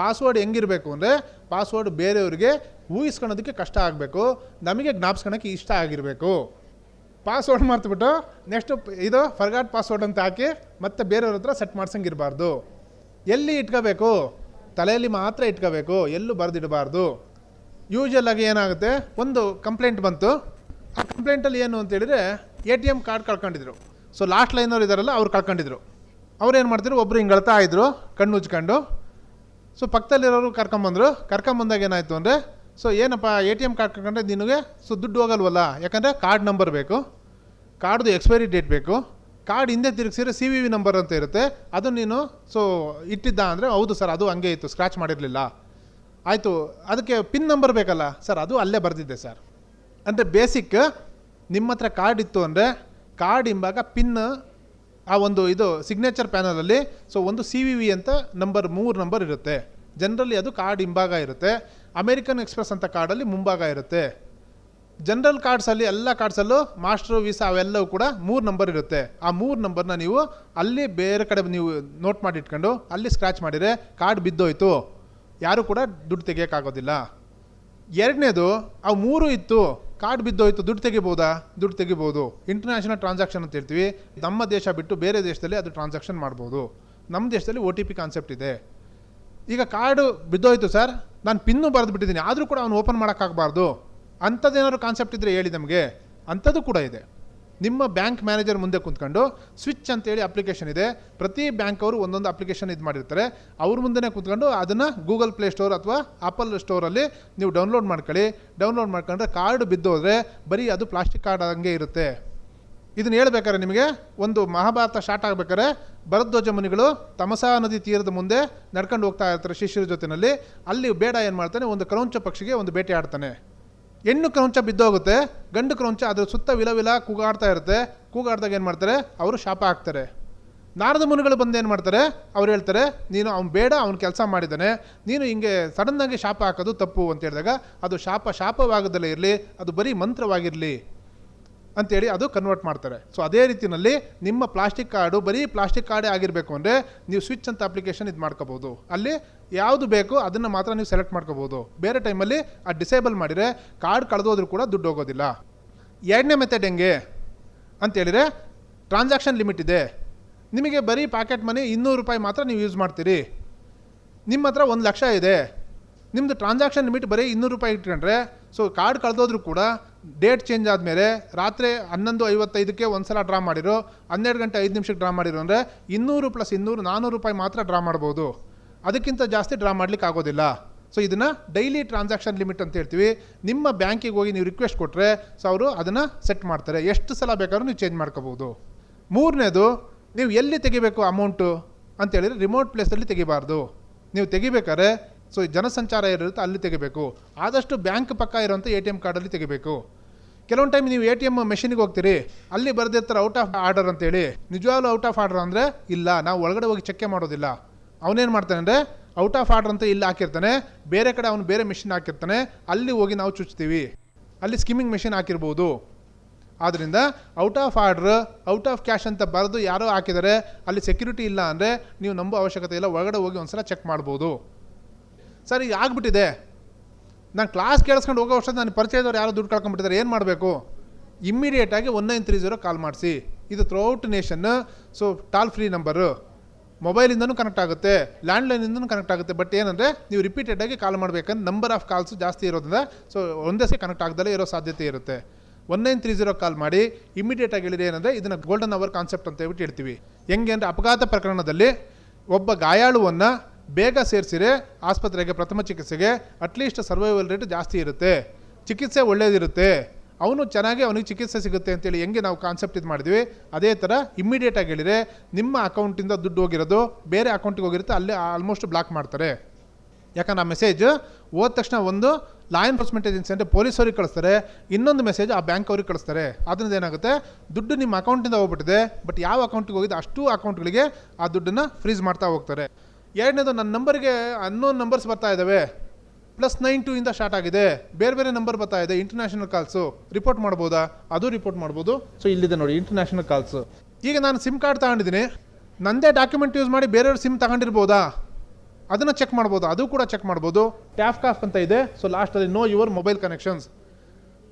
ಪಾಸ್ವರ್ಡ್ ಹೆಂಗಿರಬೇಕು ಅಂದರೆ ಪಾಸ್ವರ್ಡ್ ಬೇರೆಯವ್ರಿಗೆ ಊಹಿಸ್ಕೊಳೋದಕ್ಕೆ ಕಷ್ಟ ಆಗಬೇಕು. ನಮಗೆ ಜ್ಞಾಪಿಸ್ಕೊಳಕ್ಕೆ ಇಷ್ಟ ಆಗಿರಬೇಕು. ಪಾಸ್ವರ್ಡ್ ಮರ್ತುಬಿಟ್ಟು ನೆಕ್ಸ್ಟ್ ಇದು ಫರ್ಗಾಟ್ ಪಾಸ್ವರ್ಡ್ ಅಂತ ಹಾಕಿ ಮತ್ತೆ ಬೇರೆಯವ್ರ ಹತ್ರ ಸೆಟ್ ಮಾಡ್ಸಂಗಿರಬಾರ್ದು. ಎಲ್ಲಿ ಇಟ್ಕೋಬೇಕು? ತಲೆಯಲ್ಲಿ ಮಾತ್ರ ಇಟ್ಕೋಬೇಕು, ಎಲ್ಲೂ ಬರೆದಿಡಬಾರ್ದು. ಯೂಶಲ್ ಆಗಿ ಏನಾಗುತ್ತೆ? ಒಂದು ಕಂಪ್ಲೇಂಟ್ ಬಂತು. ಆ ಕಂಪ್ಲೇಂಟಲ್ಲಿ ಏನು ಅಂತೇಳಿದರೆ ಎ ಟಿ ಎಂ ಕಾರ್ಡ್ ಕಳ್ಕೊಂಡಿದ್ರು. ಸೊ ಲಾಸ್ಟ್ ಲೈನವ್ರು ಇದ್ದಾರಲ್ಲ ಅವ್ರು ಕಳ್ಕೊಂಡಿದ್ರು. ಅವ್ರು ಏನು ಮಾಡ್ತಿದ್ರು? ಒಬ್ಬರು ಹಿಂಗೆ ಅಳ್ತಾ ಇದ್ರು, ಕಣ್ಣು ಉಜ್ಕೊಂಡು ಸೊ ಪಕ್ಕದಲ್ಲಿರೋರು ಕರ್ಕೊಂಬಂದರು. ಕರ್ಕೊಂಬಂದಾಗ ಏನಾಯಿತು ಅಂದರೆ ಸೊ ಏನಪ್ಪ ಎ ಟಿ ಎಂ ಕಾರ್ಡ್ ಕಳ್ಕೊಂಡ್ರೆ ನಿನಗೆ ಸೊ ದುಡ್ಡು ಹೋಗಲ್ವಲ್ಲ? ಯಾಕಂದರೆ ಕಾರ್ಡ್ ನಂಬರ್ ಬೇಕು. ಕಾರ್ಡ್ದು ಎಕ್ಸ್ಪೈರಿ ಡೇಟ್ ಬೇಕು. ಕಾರ್ಡ್ ಹಿಂದೆ ತಿರುಗಿಸಿದ್ರೆ ಸಿ ವಿ ವಿ ನಂಬರ್ ಅಂತ ಇರುತ್ತೆ. ಅದು ನೀನು ಸೊ ಇಟ್ಟಿದ್ದ ಅಂದರೆ ಹೌದು ಸರ್, ಅದು ಹಂಗೆ ಇತ್ತು ಸ್ಕ್ರಾಚ್ ಮಾಡಿರಲಿಲ್ಲ. ಆಯಿತು, ಅದಕ್ಕೆ ಪಿನ್ ನಂಬರ್ ಬೇಕಲ್ಲ ಸರ್, ಅದು ಅಲ್ಲೇ ಬರೆದಿದ್ದೆ ಸರ್. ಅಂದರೆ ಬೇಸಿಕ್ ನಿಮ್ಮ ಹತ್ರ ಕಾರ್ಡ್ ಇತ್ತು ಅಂದರೆ ಕಾರ್ಡ್ ಇಂಬಾಗ ಪಿನ್ ಆ ಒಂದು ಇದು ಸಿಗ್ನೇಚರ್ ಪ್ಯಾನಲಲ್ಲಿ ಸೊ ಒಂದು ಸಿ ವಿ ವಿ ಅಂತ ನಂಬರ್ ಮೂರು ನಂಬರ್ ಇರುತ್ತೆ. ಜನರಲಿ ಅದು ಕಾರ್ಡ್ ಹಿಂಭಾಗ ಇರುತ್ತೆ. ಅಮೇರಿಕನ್ ಎಕ್ಸ್ಪ್ರೆಸ್ ಅಂತ ಕಾರ್ಡಲ್ಲಿ ಮುಂಭಾಗ ಇರುತ್ತೆ. ಜನರಲ್ ಕಾರ್ಡ್ಸಲ್ಲಿ ಎಲ್ಲ ಕಾರ್ಡ್ಸಲ್ಲೂ ಮಾಸ್ಟರ್ ವೀಸಾ ಅವೆಲ್ಲವೂ ಕೂಡ ಮೂರು ನಂಬರ್ ಇರುತ್ತೆ. ಆ ಮೂರು ನಂಬರ್ನ ನೀವು ಅಲ್ಲಿ ಬೇರೆ ಕಡೆ ನೀವು ನೋಟ್ ಮಾಡಿ ಇಟ್ಕೊಂಡು ಅಲ್ಲಿ ಸ್ಕ್ರ್ಯಾಚ್ ಮಾಡಿದರೆ ಕಾರ್ಡ್ ಬಿದ್ದೋಯ್ತು. ಯಾರೂ ಕೂಡ ದುಡ್ಡು ತೆಗಿಯೋಕ್ಕಾಗೋದಿಲ್ಲ. ಎರಡನೇದು ಅವು ಮೂರು ಇತ್ತು ಕಾರ್ಡ್ ಬಿದ್ದೋಯ್ತು, ದುಡ್ಡು ತೆಗಿಬೋದಾ? ದುಡ್ಡು ತೆಗಿಬೋದು. ಇಂಟರ್ನ್ಯಾಷನಲ್ ಟ್ರಾನ್ಸಾಕ್ಷನ್ ಅಂತ ಹೇಳ್ತೀವಿ. ನಮ್ಮ ದೇಶ ಬಿಟ್ಟು ಬೇರೆ ದೇಶದಲ್ಲಿ ಅದು ಟ್ರಾನ್ಸಾಕ್ಷನ್ ಮಾಡ್ಬೋದು. ನಮ್ಮ ದೇಶದಲ್ಲಿ ಒ ಟಿ ಪಿ ಕಾನ್ಸೆಪ್ಟ್ ಇದೆ. ಈಗ ಕಾರ್ಡು ಬಿದ್ದೋಯ್ತು ಸರ್ ನಾನು ಪಿನ್ನು ಬರೆದು ಬಿಟ್ಟಿದ್ದೀನಿ ಆದರೂ ಕೂಡ ಅವನು ಓಪನ್ ಮಾಡೋಕ್ಕಾಗಬಾರ್ದು. ಅಂಥದ್ದೇನಾದ್ರು ಕಾನ್ಸೆಪ್ಟ್ ಇದ್ದರೆ ಹೇಳಿ ನಮಗೆ. ಅಂಥದ್ದು ಕೂಡ ಇದೆ. ನಿಮ್ಮ ಬ್ಯಾಂಕ್ ಮ್ಯಾನೇಜರ್ ಮುಂದೆ ಕುಂತ್ಕೊಂಡು ಸ್ವಿಚ್ ಅಂತೇಳಿ ಅಪ್ಲಿಕೇಶನ್ ಇದೆ. ಪ್ರತಿ ಬ್ಯಾಂಕ್ ಅವರು ಒಂದೊಂದು ಅಪ್ಲಿಕೇಶನ್ ಇದು ಮಾಡಿರ್ತಾರೆ. ಅವ್ರ ಮುಂದೆ ಕುತ್ಕೊಂಡು ಅದನ್ನು ಗೂಗಲ್ ಪ್ಲೇ ಸ್ಟೋರ್ ಅಥವಾ ಆಪಲ್ ಸ್ಟೋರಲ್ಲಿ ನೀವು ಡೌನ್ಲೋಡ್ ಮಾಡ್ಕೊಳ್ಳಿ. ಡೌನ್ಲೋಡ್ ಮಾಡ್ಕೊಂಡ್ರೆ ಕಾರ್ಡ್ ಬಿದ್ದೋದ್ರೆ ಬರೀ ಅದು ಪ್ಲಾಸ್ಟಿಕ್ ಕಾರ್ಡ್ ಹಂಗೆ ಇರುತ್ತೆ. ಇದನ್ನ ಹೇಳ್ಬೇಕಾದ್ರೆ ನಿಮಗೆ ಒಂದು ಮಹಾಭಾರತ ಸ್ಟಾರ್ಟ್ ಆಗಬೇಕಾದ್ರೆ ಭರದ್ವಾಜ ಮುನಿಗಳು ತಮಸಾ ನದಿ ತೀರದ ಮುಂದೆ ನಡ್ಕೊಂಡು ಹೋಗ್ತಾ ಇರ್ತಾರೆ ಶಿಷ್ಯರ ಜೊತೆಯಲ್ಲಿ. ಅಲ್ಲಿ ಬೇಡ ಏನು ಮಾಡ್ತಾನೆ, ಒಂದು ಕ್ರೌಂಚ ಪಕ್ಷಿಗೆ ಒಂದು ಬೇಟೆ ಆಡ್ತಾನೆ. ಹೆಣ್ಣು ಕ್ರೌಂಚ ಬಿದ್ದೋಗುತ್ತೆ, ಗಂಡು ಕ್ರೌಂಚ ಅದ್ರ ಸುತ್ತ ವಿಲವಿಲ ವಿಲ ಕೂಗಾಡ್ತಾ ಇರುತ್ತೆ. ಕೂಗಾಡ್ದಾಗ ಏನು ಮಾಡ್ತಾರೆ? ಅವರು ಶಾಪ ಹಾಕ್ತಾರೆ. ನಾರದ ಮುನಿಗಳು ಬಂದು ಏನು ಮಾಡ್ತಾರೆ? ಅವ್ರು ಹೇಳ್ತಾರೆ, ನೀನು ಅವ್ನು ಬೇಡ, ಅವ್ನು ಕೆಲಸ ಮಾಡಿದ್ದಾನೆ. ನೀನು ಹಿಂಗೆ ಸಡನ್ನಾಗಿ ಶಾಪ ಹಾಕೋದು ತಪ್ಪು ಅಂತ ಹೇಳಿದಾಗ, ಅದು ಶಾಪ ಶಾಪವಾಗದಲ್ಲೇ ಇರಲಿ, ಅದು ಬರೀ ಮಂತ್ರವಾಗಿರಲಿ. ಅಂತೇಳಿ ಅದು ಕನ್ವರ್ಟ್ ಮಾಡ್ತಾರೆ. ಸೊ ಅದೇ ರೀತಿಯಲ್ಲಿ ನಿಮ್ಮ ಪ್ಲಾಸ್ಟಿಕ್ ಕಾರ್ಡು ಬರೀ ಪ್ಲಾಸ್ಟಿಕ್ ಕಾರ್ಡೇ ಆಗಿರಬೇಕು ಅಂದರೆ ನೀವು ಸ್ವಿಚ್ ಅಂತ ಅಪ್ಲಿಕೇಶನ್ ಇದು ಮಾಡ್ಕೋಬೋದು. ಅಲ್ಲಿ ಯಾವುದು ಬೇಕೋ ಅದನ್ನು ಮಾತ್ರ ನೀವು ಸೆಲೆಕ್ಟ್ ಮಾಡ್ಕೋಬೋದು. ಬೇರೆ ಟೈಮಲ್ಲಿ ಆ ಡಿಸೇಬಲ್ ಮಾಡಿದರೆ ಕಾರ್ಡ್ ಕಳೆದೋದ್ರೂ ಕೂಡ ದುಡ್ಡು ಹೋಗೋದಿಲ್ಲ. ಎರಡನೇ ಮೆಥಡ್ ಹೆಂಗೆ ಅಂತೇಳಿದರೆ ಟ್ರಾನ್ಸಾಕ್ಷನ್ ಲಿಮಿಟ್ ಇದೆ. ನಿಮಗೆ ಬರೀ ಪ್ಯಾಕೆಟ್ ಮನಿ ಇನ್ನೂರು ರೂಪಾಯಿ ಮಾತ್ರ ನೀವು ಯೂಸ್ ಮಾಡ್ತೀರಿ. ನಿಮ್ಮ ಹತ್ರ ಒಂದು ಲಕ್ಷ ಇದೆ. ನಿಮ್ಮದು ಟ್ರಾನ್ಸಾಕ್ಷನ್ ಲಿಮಿಟ್ ಬರೀ ಇನ್ನೂರು ರೂಪಾಯಿ ಇಟ್ಕೊಂಡ್ರೆ ಸೊ ಕಾರ್ಡ್ ಕಳೆದೋದ್ರೂ ಕೂಡ ಡೇಟ್ ಚೇಂಜ್ ಆದಮೇಲೆ ರಾತ್ರಿ ಹನ್ನೊಂದು ಐವತ್ತೈದಕ್ಕೆ ಒಂದು ಸಲ ಡ್ರಾ ಮಾಡಿರೋ, ಹನ್ನೆರಡು ಗಂಟೆ ಐದು ನಿಮಿಷಕ್ಕೆ ಡ್ರಾ ಮಾಡಿರೋ ಅಂದರೆ ಇನ್ನೂರು ಪ್ಲಸ್ ಇನ್ನೂರು ನಾನ್ನೂರು ರೂಪಾಯಿ ಮಾತ್ರ ಡ್ರಾ ಮಾಡ್ಬೋದು. ಅದಕ್ಕಿಂತ ಜಾಸ್ತಿ ಡ್ರಾ ಮಾಡ್ಲಿಕ್ಕೆ ಆಗೋದಿಲ್ಲ. ಸೊ ಇದನ್ನು ಡೈಲಿ ಟ್ರಾನ್ಸಾಕ್ಷನ್ ಲಿಮಿಟ್ ಅಂತ ಹೇಳ್ತೀವಿ. ನಿಮ್ಮ ಬ್ಯಾಂಕಿಗೆ ಹೋಗಿ ನೀವು ರಿಕ್ವೆಸ್ಟ್ ಕೊಟ್ಟರೆ ಸೊ ಅವರು ಅದನ್ನು ಸೆಟ್ ಮಾಡ್ತಾರೆ. ಎಷ್ಟು ಸಲ ಬೇಕಾದ್ರೂ ನೀವು ಚೇಂಜ್ ಮಾಡ್ಕೋಬೋದು. ಮೂರನೇದು, ನೀವು ಎಲ್ಲಿ ತೆಗಿಬೇಕು ಅಮೌಂಟು ಅಂತೇಳಿದರೆ ರಿಮೋಟ್ ಪ್ಲೇಸಲ್ಲಿ ತೆಗಿಬಾರ್ದು. ನೀವು ತೆಗಿಬೇಕಾದ್ರೆ ಸೊ ಜನಸಂಚಾರ ಇರುತ್ತೆ, ಅಲ್ಲಿ ತೆಗಿಬೇಕು. ಆದಷ್ಟು ಬ್ಯಾಂಕ್ ಪಕ್ಕ ಇರೋಂಥ ಎ ಟಿ ಎಂ ಕಾರ್ಡಲ್ಲಿ ತೆಗಿಬೇಕು. ಕೆಲವೊಂದು ಟೈಮ್ ನೀವು ಎ ಟಿ ಎಂ ಮೆಷಿನಿಗೆ ಹೋಗ್ತೀರಿ, ಅಲ್ಲಿ ಬರೆದಿರ್ತಾರೆ ಔಟ್ ಆಫ್ ಆರ್ಡರ್ ಅಂತೇಳಿ. ನಿಜವಾಗ್ಲೂ ಔಟ್ ಆಫ್ ಆರ್ಡರ್ ಅಂದರೆ ಇಲ್ಲ, ನಾವು ಒಳಗಡೆ ಹೋಗಿ ಚೆಕ್ಕೆ ಮಾಡೋದಿಲ್ಲ. ಅವನೇನು ಮಾಡ್ತಾನೆ ಅಂದರೆ ಔಟ್ ಆಫ್ ಆರ್ಡರ್ ಅಂತ ಇಲ್ಲಿ ಹಾಕಿರ್ತಾನೆ, ಬೇರೆ ಕಡೆ ಅವನು ಬೇರೆ ಮೆಷಿನ್ ಹಾಕಿರ್ತಾನೆ, ಅಲ್ಲಿ ಹೋಗಿ ನಾವು ಚುಚ್ತೀವಿ. ಅಲ್ಲಿ ಸ್ಕಿಮ್ಮಿಂಗ್ ಮೆಷಿನ್ ಹಾಕಿರ್ಬೋದು. ಆದ್ದರಿಂದ out of order out of cash ಅಂತ ಬರೆದು ಯಾರೋ ಹಾಕಿದರೆ, ಅಲ್ಲಿ ಸೆಕ್ಯೂರಿಟಿ ಇಲ್ಲ ಅಂದರೆ ನೀವು ನಂಬೋ ಅವಶ್ಯಕತೆ ಇಲ್ಲ, ಒಳಗಡೆ ಹೋಗಿ ಒಂದು ಸಲ ಚೆಕ್ ಮಾಡ್ಬೋದು. ಸರ್, ಈಗ ಆಗ್ಬಿಟ್ಟಿದೆ. ನಾನು ಕ್ಲಾಸ್ ಕೇಳಿಸ್ಕೊಂಡು ಹೋಗೋ ವರ್ಷ ನಾನು ಪರಿಚಯದವ್ರು ಯಾರೋ ದುಡ್ಡು ಕಳ್ಕೊಂಡ್ಬಿಟ್ಟಿದ್ದಾರೆ, ಏನು ಮಾಡಬೇಕು? ಇಮ್ಮಿಡಿಯೇಟಾಗಿ one nine three zero call ಮಾಡಿಸಿ. ಇದು throughout nation so toll free number ಮೊಬೈಲಿಂದನೂ connect ಆಗುತ್ತೆ ಲ್ಯಾಂಡ್ಲೈನಿಂದನೂ ಕನೆಕ್ಟ್ ಆಗುತ್ತೆ ಬಟ್ ಏನಂದರೆ ನೀವು ರಿಪೀಟೆಡಾಗಿ ಕಾಲ್ ಮಾಡಬೇಕಂದ್ರೆ ನಂಬರ್ ಆಫ್ ಕಾಲ್ಸು ಜಾಸ್ತಿ ಇರೋದ್ರಿಂದ ಸೊ ಒಂದೇ ಸೇ ಕನೆಕ್ಟ್ ಆಗದಲ್ಲೇ ಇರೋ ಸಾಧ್ಯತೆ ಇರುತ್ತೆ. One nine three zero call ಮಾಡಿ ಇಮಿಡಿಯೇಟಾಗಿ ಹೇಳಿದ್ರೆ ಏನಂದರೆ ಇದನ್ನು ಗೋಲ್ಡನ್ ಅವರ್ ಕಾನ್ಸೆಪ್ಟ್ ಅಂತ ಹೇಳ್ಬಿಟ್ಟು ಹೇಳ್ತೀವಿ. ಹೆಂಗೆ ಅಂದರೆ ಅಪಘಾತ ಪ್ರಕರಣದಲ್ಲಿ ಒಬ್ಬ ಗಾಯಾಳುವನ್ನು ಬೇಗ ಸೇರಿಸಿರೆ ಆಸ್ಪತ್ರೆಗೆ ಪ್ರಥಮ ಚಿಕಿತ್ಸೆಗೆ ಅಟ್ಲೀಸ್ಟ್ ಸರ್ವೈವಲ್ ರೇಟ್ ಜಾಸ್ತಿ ಇರುತ್ತೆ. ಚಿಕಿತ್ಸೆ ಒಳ್ಳೇದಿರುತ್ತೆ. ಅವನು ಚೆನ್ನಾಗಿ ಅವನಿಗೆ ಚಿಕಿತ್ಸೆ ಸಿಗುತ್ತೆ ಅಂತೇಳಿ ಹೆಂಗೆ ನಾವು ಕಾನ್ಸೆಪ್ಟ್ ಇದು ಮಾಡಿದ್ವಿ, ಅದೇ ಥರ ಇಮ್ಮಿಡಿಯೇಟಾಗಿ ಹೇಳಿದರೆ ನಿಮ್ಮ ಅಕೌಂಟಿಂದ ದುಡ್ಡು ಹೋಗಿರೋದು ಬೇರೆ ಅಕೌಂಟಿಗೆ ಹೋಗಿರುತ್ತೆ, ಅಲ್ಲೇ ಆಲ್ಮೋಸ್ಟ್ ಬ್ಲಾಕ್ ಮಾಡ್ತಾರೆ. ಯಾಕಂದ್ರೆ ಆ ಮೆಸೇಜ್ ಹೋದ ತಕ್ಷಣ ಒಂದು ಲಾ ಎನ್ಫೋರ್ಸ್ಮೆಂಟ್ ಏಜೆನ್ಸಿ ಅಂದರೆ ಪೊಲೀಸವ್ರಿಗೆ ಕಳಿಸ್ತಾರೆ, ಇನ್ನೊಂದು ಮೆಸೇಜ್ ಆ ಬ್ಯಾಂಕ್ ಅವ್ರಿಗೆ ಕಳಿಸ್ತಾರೆ. ಅದರಿಂದ ಏನಾಗುತ್ತೆ? ದುಡ್ಡು ನಿಮ್ಮ ಅಕೌಂಟಿಂದ ಹೋಗ್ಬಿಟ್ಟಿದೆ ಬಟ್ ಯಾವ ಅಕೌಂಟಿಗೆ ಹೋಗಿದೆ ಅಷ್ಟು ಅಕೌಂಟ್ಗಳಿಗೆ ಆ ದುಡ್ಡನ್ನು ಫ್ರೀಸ್ ಮಾಡ್ತಾ ಹೋಗ್ತಾರೆ. ಎರಡನೇದು, ನನ್ನ ನಂಬರ್ಗೆ ಅನ್ನೋನ್ ನಂಬರ್ಸ್ ಬರ್ತಾ ಇದ್ದಾವೆ ಪ್ಲಸ್ ನೈನ್ ಟೂ ಇಂದ ಸ್ಟಾರ್ಟ್ ಆಗಿದೆ. ಬೇರೆ ಬೇರೆ ನಂಬರ್ ಬರ್ತಾ ಇದೆ. ಇಂಟರ್ನ್ಯಾಷನಲ್ ಕಾಲ್ಸು ರಿಪೋರ್ಟ್ ಮಾಡ್ಬೋದಾ? ಅದು ರಿಪೋರ್ಟ್ ಮಾಡ್ಬೋದು. ಸೊ ಇಲ್ಲಿದೆ ನೋಡಿ ಇಂಟರ್ನ್ಯಾಷನಲ್ ಕಾಲ್ಸು ಈಗ ನಾನು ಸಿಮ್ ಕಾರ್ಡ್ ತಗೊಂಡಿದ್ದೀನಿ. ನಂದೇ ಡಾಕ್ಯುಮೆಂಟ್ ಯೂಸ್ ಮಾಡಿ ಬೇರೆಯವ್ರ ಸಿಮ್ ತಗೊಂಡಿರ್ಬೋದಾ? ಅದನ್ನು ಚೆಕ್ ಮಾಡ್ಬೋದು. ಅದು ಕೂಡ ಚೆಕ್ ಮಾಡ್ಬೋದು. ಟ್ಯಾಫ್ ಕಾಫ್ ಅಂತ ಇದೆ. ಸೊ ಲಾಸ್ಟಲ್ಲಿ ನೋ ಯುವರ್ ಮೊಬೈಲ್ ಕನೆಕ್ಷನ್ಸ್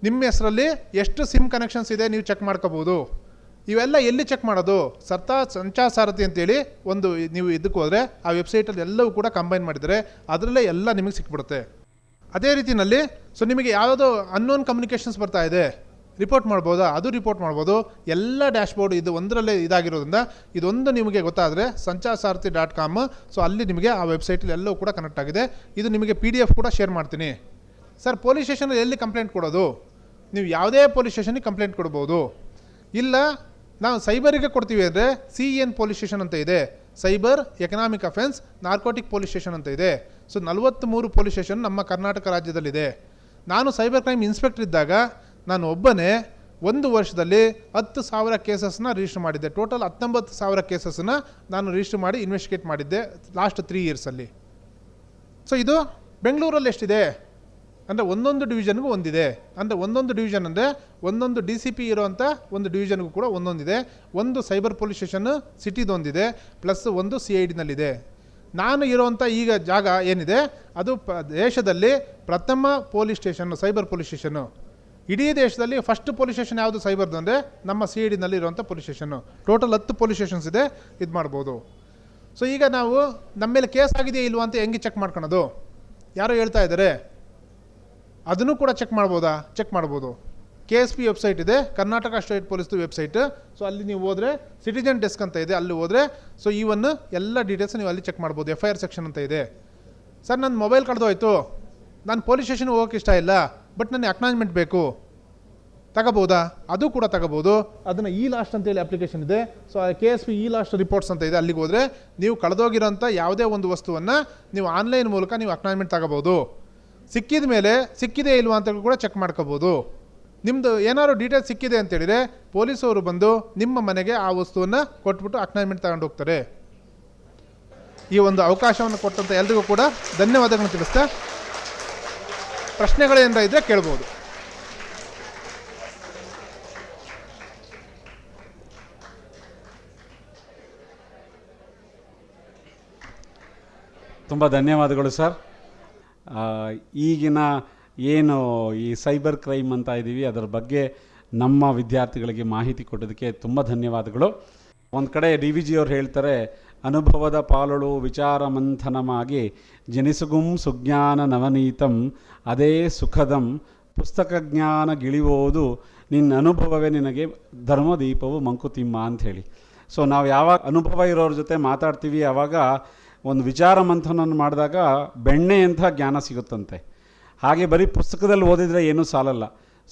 ನಿಮ್ಮ ಹೆಸರಲ್ಲಿ ಎಷ್ಟು ಸಿಮ್ ಕನೆಕ್ಷನ್ಸ್ ಇದೆ, ನೀವು ಚೆಕ್ ಮಾಡ್ಕೋಬೋದು. ಇವೆಲ್ಲ ಎಲ್ಲಿ ಚೆಕ್ ಮಾಡೋದು? ಸರ್ತಾ ಸಂಚಾ ಸಾರಥಿ ಅಂತೇಳಿ ಒಂದು ನೀವು ಇದಕ್ಕೆ ಹೋದರೆ ಆ ವೆಬ್ಸೈಟಲ್ಲಿ ಎಲ್ಲವೂ ಕೂಡ ಕಂಬೈನ್ ಮಾಡಿದರೆ ಅದರಲ್ಲೇ ಎಲ್ಲ ನಿಮಗೆ ಸಿಕ್ಬಿಡುತ್ತೆ. ಅದೇ ರೀತಿಯಲ್ಲಿ ಸೊ ನಿಮಗೆ ಯಾವುದೋ ಅನ್ನೋನ್ ಕಮ್ಯುನಿಕೇಷನ್ಸ್ ಬರ್ತಾ ಇದೆ ರಿಪೋರ್ಟ್ ಮಾಡ್ಬೋದಾ? ಅದು ರಿಪೋರ್ಟ್ ಮಾಡ್ಬೋದು. ಎಲ್ಲ ಡ್ಯಾಶ್ಬೋರ್ಡ್ ಇದು ಒಂದರಲ್ಲೇ ಇದಾಗಿರೋದ್ರಿಂದ ಇದೊಂದು ನಿಮಗೆ ಗೊತ್ತಾದರೆ ಸಂಚಾರ ಸಾರಥಿ ಡಾಟ್ ಕಾಮ್ ಸೊ ಅಲ್ಲಿ ನಿಮಗೆ ಆ ವೆಬ್ಸೈಟಲ್ಲಿ ಎಲ್ಲವೂ ಕೂಡ ಕನೆಕ್ಟ್ ಆಗಿದೆ. ಇದು ನಿಮಗೆ ಪಿ ಡಿ ಎಫ್ ಕೂಡ ಶೇರ್ ಮಾಡ್ತೀನಿ. ಸರ್ ಪೊಲೀಸ್ ಸ್ಟೇಷನಲ್ಲಿ ಎಲ್ಲಿ ಕಂಪ್ಲೇಂಟ್ ಕೊಡೋದು? ನೀವು ಯಾವುದೇ ಪೊಲೀಸ್ ಸ್ಟೇಷನಿಗೆ ಕಂಪ್ಲೇಂಟ್ ಕೊಡ್ಬೋದು. ಇಲ್ಲ ನಾವು ಸೈಬರಿಗೆ ಕೊಡ್ತೀವಿ ಅಂದರೆ ಸಿ ಎನ್ ಪೊಲೀಸ್ ಸ್ಟೇಷನ್ ಅಂತ ಇದೆ. Cyber economic offence narcotic police station ಅಂತ ಇದೆ. ಸೊ ನಲವತ್ತ್ಮೂರು ಪೊಲೀಸ್ ಸ್ಟೇಷನ್ ನಮ್ಮ ಕರ್ನಾಟಕ ರಾಜ್ಯದಲ್ಲಿದೆ. ನಾನು ಸೈಬರ್ ಕ್ರೈಮ್ ಇನ್ಸ್ಪೆಕ್ಟರ್ ಇದ್ದಾಗ ನಾನು ಒಬ್ಬನೇ ಒಂದು ವರ್ಷದಲ್ಲಿ ಹತ್ತು ಸಾವಿರ ಕೇಸಸ್ನ ರಿಜಿಸ್ಟರ್ ಮಾಡಿದ್ದೆ. ಟೋಟಲ್ ಹತ್ತೊಂಬತ್ತು ಸಾವಿರ ಕೇಸಸ್ನ ನಾನು ರಿಜಿಸ್ಟರ್ ಮಾಡಿ ಇನ್ವೆಸ್ಟಿಗೇಟ್ ಮಾಡಿದ್ದೆ ಲಾಸ್ಟ್ ತ್ರೀ ಇಯರ್ಸಲ್ಲಿ ಸೊ ಇದು ಬೆಂಗಳೂರಲ್ಲಿ ಎಷ್ಟಿದೆ? ಅಂದರೆ ಒಂದೊಂದು ಡಿವಿಷನ್ಗೂ ಒಂದಿದೆ. ಅಂದರೆ ಒಂದೊಂದು ಡಿವಿಷನ್ ಅಂದರೆ ಒಂದೊಂದು ಡಿ ಸಿ ಪಿ ಇರೋವಂಥ ಒಂದು ಡಿವಿಷನ್ಗೂ ಕೂಡ ಒಂದೊಂದಿದೆ. ಒಂದು ಸೈಬರ್ ಪೊಲೀಸ್ ಸ್ಟೇಷನ್ ಸಿಟಿದೊಂದಿದೆ ಪ್ಲಸ್ ಒಂದು ಸಿ ಐ ಡಿನಲ್ಲಿದೆ ನಾನು ಇರೋವಂಥ ಈಗ ಜಾಗ ಏನಿದೆ, ಅದು ಪ ದೇಶದಲ್ಲಿ ಪ್ರಥಮ police station cyber police station ಇಡೀ ದೇಶದಲ್ಲಿ ಫಸ್ಟ್ ಪೊಲೀಸ್ ಸ್ಟೇಷನ್ ಯಾವುದು ಸೈಬರ್ದು ಅಂದರೆ ನಮ್ಮ ಸಿ ಐ ಡಿನಲ್ಲಿ ಇರುವಂಥ ಪೊಲೀಸ್ ಸ್ಟೇಷನ್ನು ಟೋಟಲ್ ಹತ್ತು ಪೊಲೀಸ್ ಸ್ಟೇಷನ್ಸ್ ಇದೆ, ಇದು ಮಾಡ್ಬೋದು. ಸೊ ಈಗ ನಾವು ನಮ್ಮ ಮೇಲೆ ಕೇಸ್ ಆಗಿದೆಯಾ ಇಲ್ವಾ ಅಂತ ಹೆಂಗೆ ಚೆಕ್ ಮಾಡ್ಕೊಳೋದು? ಯಾರೋ ಹೇಳ್ತಾ ಇದ್ದಾರೆ. ಅದನ್ನು ಕೂಡ ಚೆಕ್ ಮಾಡ್ಬೋದಾ? ಚೆಕ್ ಮಾಡ್ಬೋದು. ಕೆ ಎಸ್ ಪಿ ವೆಬ್ಸೈಟ್ ಇದೆ ಕರ್ನಾಟಕ ಸ್ಟೇಟ್ ಪೊಲೀಸ್ದು ವೆಬ್ಸೈಟ್ ಸೊ ಅಲ್ಲಿ ನೀವು ಹೋದರೆ ಸಿಟಿಜನ್ ಡೆಸ್ಕ್ ಅಂತ ಇದೆ, ಅಲ್ಲಿ ಹೋದರೆ ಸೊ ಈವನ್ ಎಲ್ಲ ಡೀಟೇಲ್ಸ್ ನೀವು ಅಲ್ಲಿ ಚೆಕ್ ಮಾಡ್ಬೋದು. ಎಫ್ ಐ ಆರ್ ಸೆಕ್ಷನ್ ಅಂತ ಇದೆ. ಸರ್ ನನ್ನ ಮೊಬೈಲ್ ಕಳೆದೋಯ್ತು. ನಾನು ಪೊಲೀಸ್ ಸ್ಟೇಷನ್ಗೆ ಹೋಗೋಕೆ ಇಷ್ಟ ಇಲ್ಲ ಬಟ್ ನನಗೆ ಅಕ್ನಾಜ್ಮೆಂಟ್ ಬೇಕು. ತಗೋಬೋದಾ? ಅದು ಕೂಡ ತಗೋಬೋದು. ಅದನ್ನು ಇ ಲಾಸ್ಟ್ ಅಂತೇಳಿ ಅಪ್ಲಿಕೇಶನ್ ಇದೆ. So K S P E lost reports ಅಂತ ಇದೆ. ಅಲ್ಲಿಗೆ ಹೋದರೆ ನೀವು ಕಳೆದೋಗಿರೋಂಥ ಯಾವುದೇ ಒಂದು ವಸ್ತುವನ್ನು ನೀವು ಆನ್ಲೈನ್ ಮೂಲಕ ನೀವು ಅಕ್ನಾಜ್ಮೆಂಟ್ ತಗೋಬೋದು. ಸಿಕ್ಕಿದ ಮೇಲೆ ಸಿಕ್ಕಿದೆ ಇಲ್ವಾ ಅಂತ ಕೂಡ ಚೆಕ್ ಮಾಡ್ಕೋಬೋದು. ನಿಮ್ಮದು ಏನಾದ್ರು ಡೀಟೇಲ್ಸ್ ಸಿಕ್ಕಿದೆ ಅಂತೇಳಿದರೆ ಪೊಲೀಸವರು ಬಂದು ನಿಮ್ಮ ಮನೆಗೆ ಆ ವಸ್ತುವನ್ನು ಕೊಟ್ಬಿಟ್ಟು ಅಕ್ನಾಯ್ಮೆಂಟ್ ತಗೊಂಡು ಹೋಗ್ತಾರೆ. ಈ ಒಂದು ಅವಕಾಶವನ್ನು ಕೊಟ್ಟಂಥ ಎಲ್ರಿಗೂ ಕೂಡ ಧನ್ಯವಾದಗಳನ್ನು ತಿಳಿಸ್ತಾ ಪ್ರಶ್ನೆಗಳೇನಾರ ಇದ್ದರೆ ಕೇಳ್ಬೋದು. ತುಂಬ ಧನ್ಯವಾದಗಳು ಸರ್. ಈಗಿನ ಏನು ಈ ಸೈಬರ್ ಕ್ರೈಮ್ ಅಂತ ಇದ್ದೀವಿ ಅದರ ಬಗ್ಗೆ ನಮ್ಮ ವಿದ್ಯಾರ್ಥಿಗಳಿಗೆ ಮಾಹಿತಿ ಕೊಡೋದಕ್ಕೆ ತುಂಬ ಧನ್ಯವಾದಗಳು. ಒಂದು ಕಡೆ ಡಿ ವಿ ಜಿಯವ್ರು ಹೇಳ್ತಾರೆ, ಅನುಭವದ ಪಾಲಳು ವಿಚಾರ ಮಂಥನಮಾಗಿ ಜನಿಸುಗುಂ ಸುಜ್ಞಾನ ನವನೀತಂ, ಅದೇ ಸುಖದಂ, ಪುಸ್ತಕ ಜ್ಞಾನ ಗಿಳಿಯುವುದು ನಿನ್ನ ಅನುಭವವೇ ನಿನಗೆ ಧರ್ಮದೀಪವು ಮಂಕುತಿಮ್ಮ ಅಂಥೇಳಿ ಸೊ, ನಾವು ಯಾವಾಗ ಅನುಭವ ಇರೋರ ಜೊತೆ ಮಾತಾಡ್ತೀವಿ ಆವಾಗ ಒಂದು ವಿಚಾರ ಮಂಥನವನ್ನು ಮಾಡಿದಾಗ ಬೆಣ್ಣೆಯಂಥ ಜ್ಞಾನ ಸಿಗುತ್ತಂತೆ. ಹಾಗೆ ಬರೀ ಪುಸ್ತಕದಲ್ಲಿ ಓದಿದರೆ ಏನೂ ಸಾಲಲ್ಲ.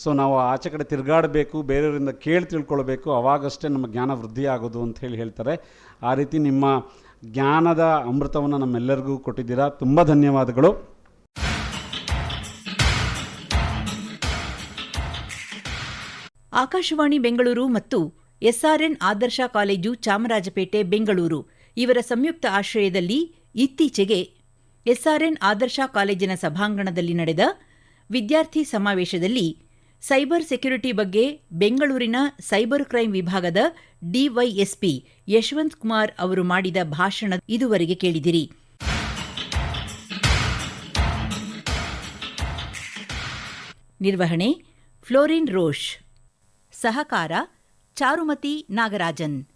ಸೊ ನಾವು ಆಚೆ ಕಡೆ ತಿರುಗಾಡಬೇಕು, ಬೇರೆಯವರಿಂದ ಕೇಳಿ ತಿಳ್ಕೊಳ್ಬೇಕು, ಅವಾಗಷ್ಟೇ ನಮ್ಮ ಜ್ಞಾನ ವೃದ್ಧಿ ಆಗೋದು ಅಂತ ಹೇಳಿ ಹೇಳ್ತಾರೆ. ಆ ರೀತಿ ನಿಮ್ಮ ಜ್ಞಾನದ ಅಮೃತವನ್ನು ನಮ್ಮೆಲ್ಲರಿಗೂ ಕೊಟ್ಟಿದ್ದೀರಾ. ತುಂಬ ಧನ್ಯವಾದಗಳು. ಆಕಾಶವಾಣಿ ಬೆಂಗಳೂರು ಮತ್ತು ಎಸ್ಆರ್ಎನ್ ಆದರ್ಶ ಕಾಲೇಜು ಚಾಮರಾಜಪೇಟೆ, ಬೆಂಗಳೂರು. ಇವರ ಸಂಯುಕ್ತ ಆಶ್ರಯದಲ್ಲಿ ಇತ್ತೀಚೆಗೆ ಎಸ್ಆರ್ಎನ್ ಆದರ್ಶ ಕಾಲೇಜಿನ ಸಭಾಂಗಣದಲ್ಲಿ ನಡೆದ ವಿದ್ಯಾರ್ಥಿ ಸಮಾವೇಶದಲ್ಲಿ ಸೈಬರ್ ಸೆಕ್ಯುರಿಟಿ ಬಗ್ಗೆ ಬೆಂಗಳೂರಿನ ಸೈಬರ್ ಕ್ರೈಂ ವಿಭಾಗದ ಡಿವೈಎಸ್ಪಿ ಯಶವಂತ್ ಕುಮಾರ್ ಅವರು ಮಾಡಿದ ಭಾಷಣ ಇದುವರೆಗೆ ಕೇಳಿದಿರಿ. ನಿರ್ವಹಣೆ, ಫ್ಲೋರಿನ್ ರೋಷ್. ಸಹಕಾರ, ಚಾರುಮತಿ ನಾಗರಾಜನ್.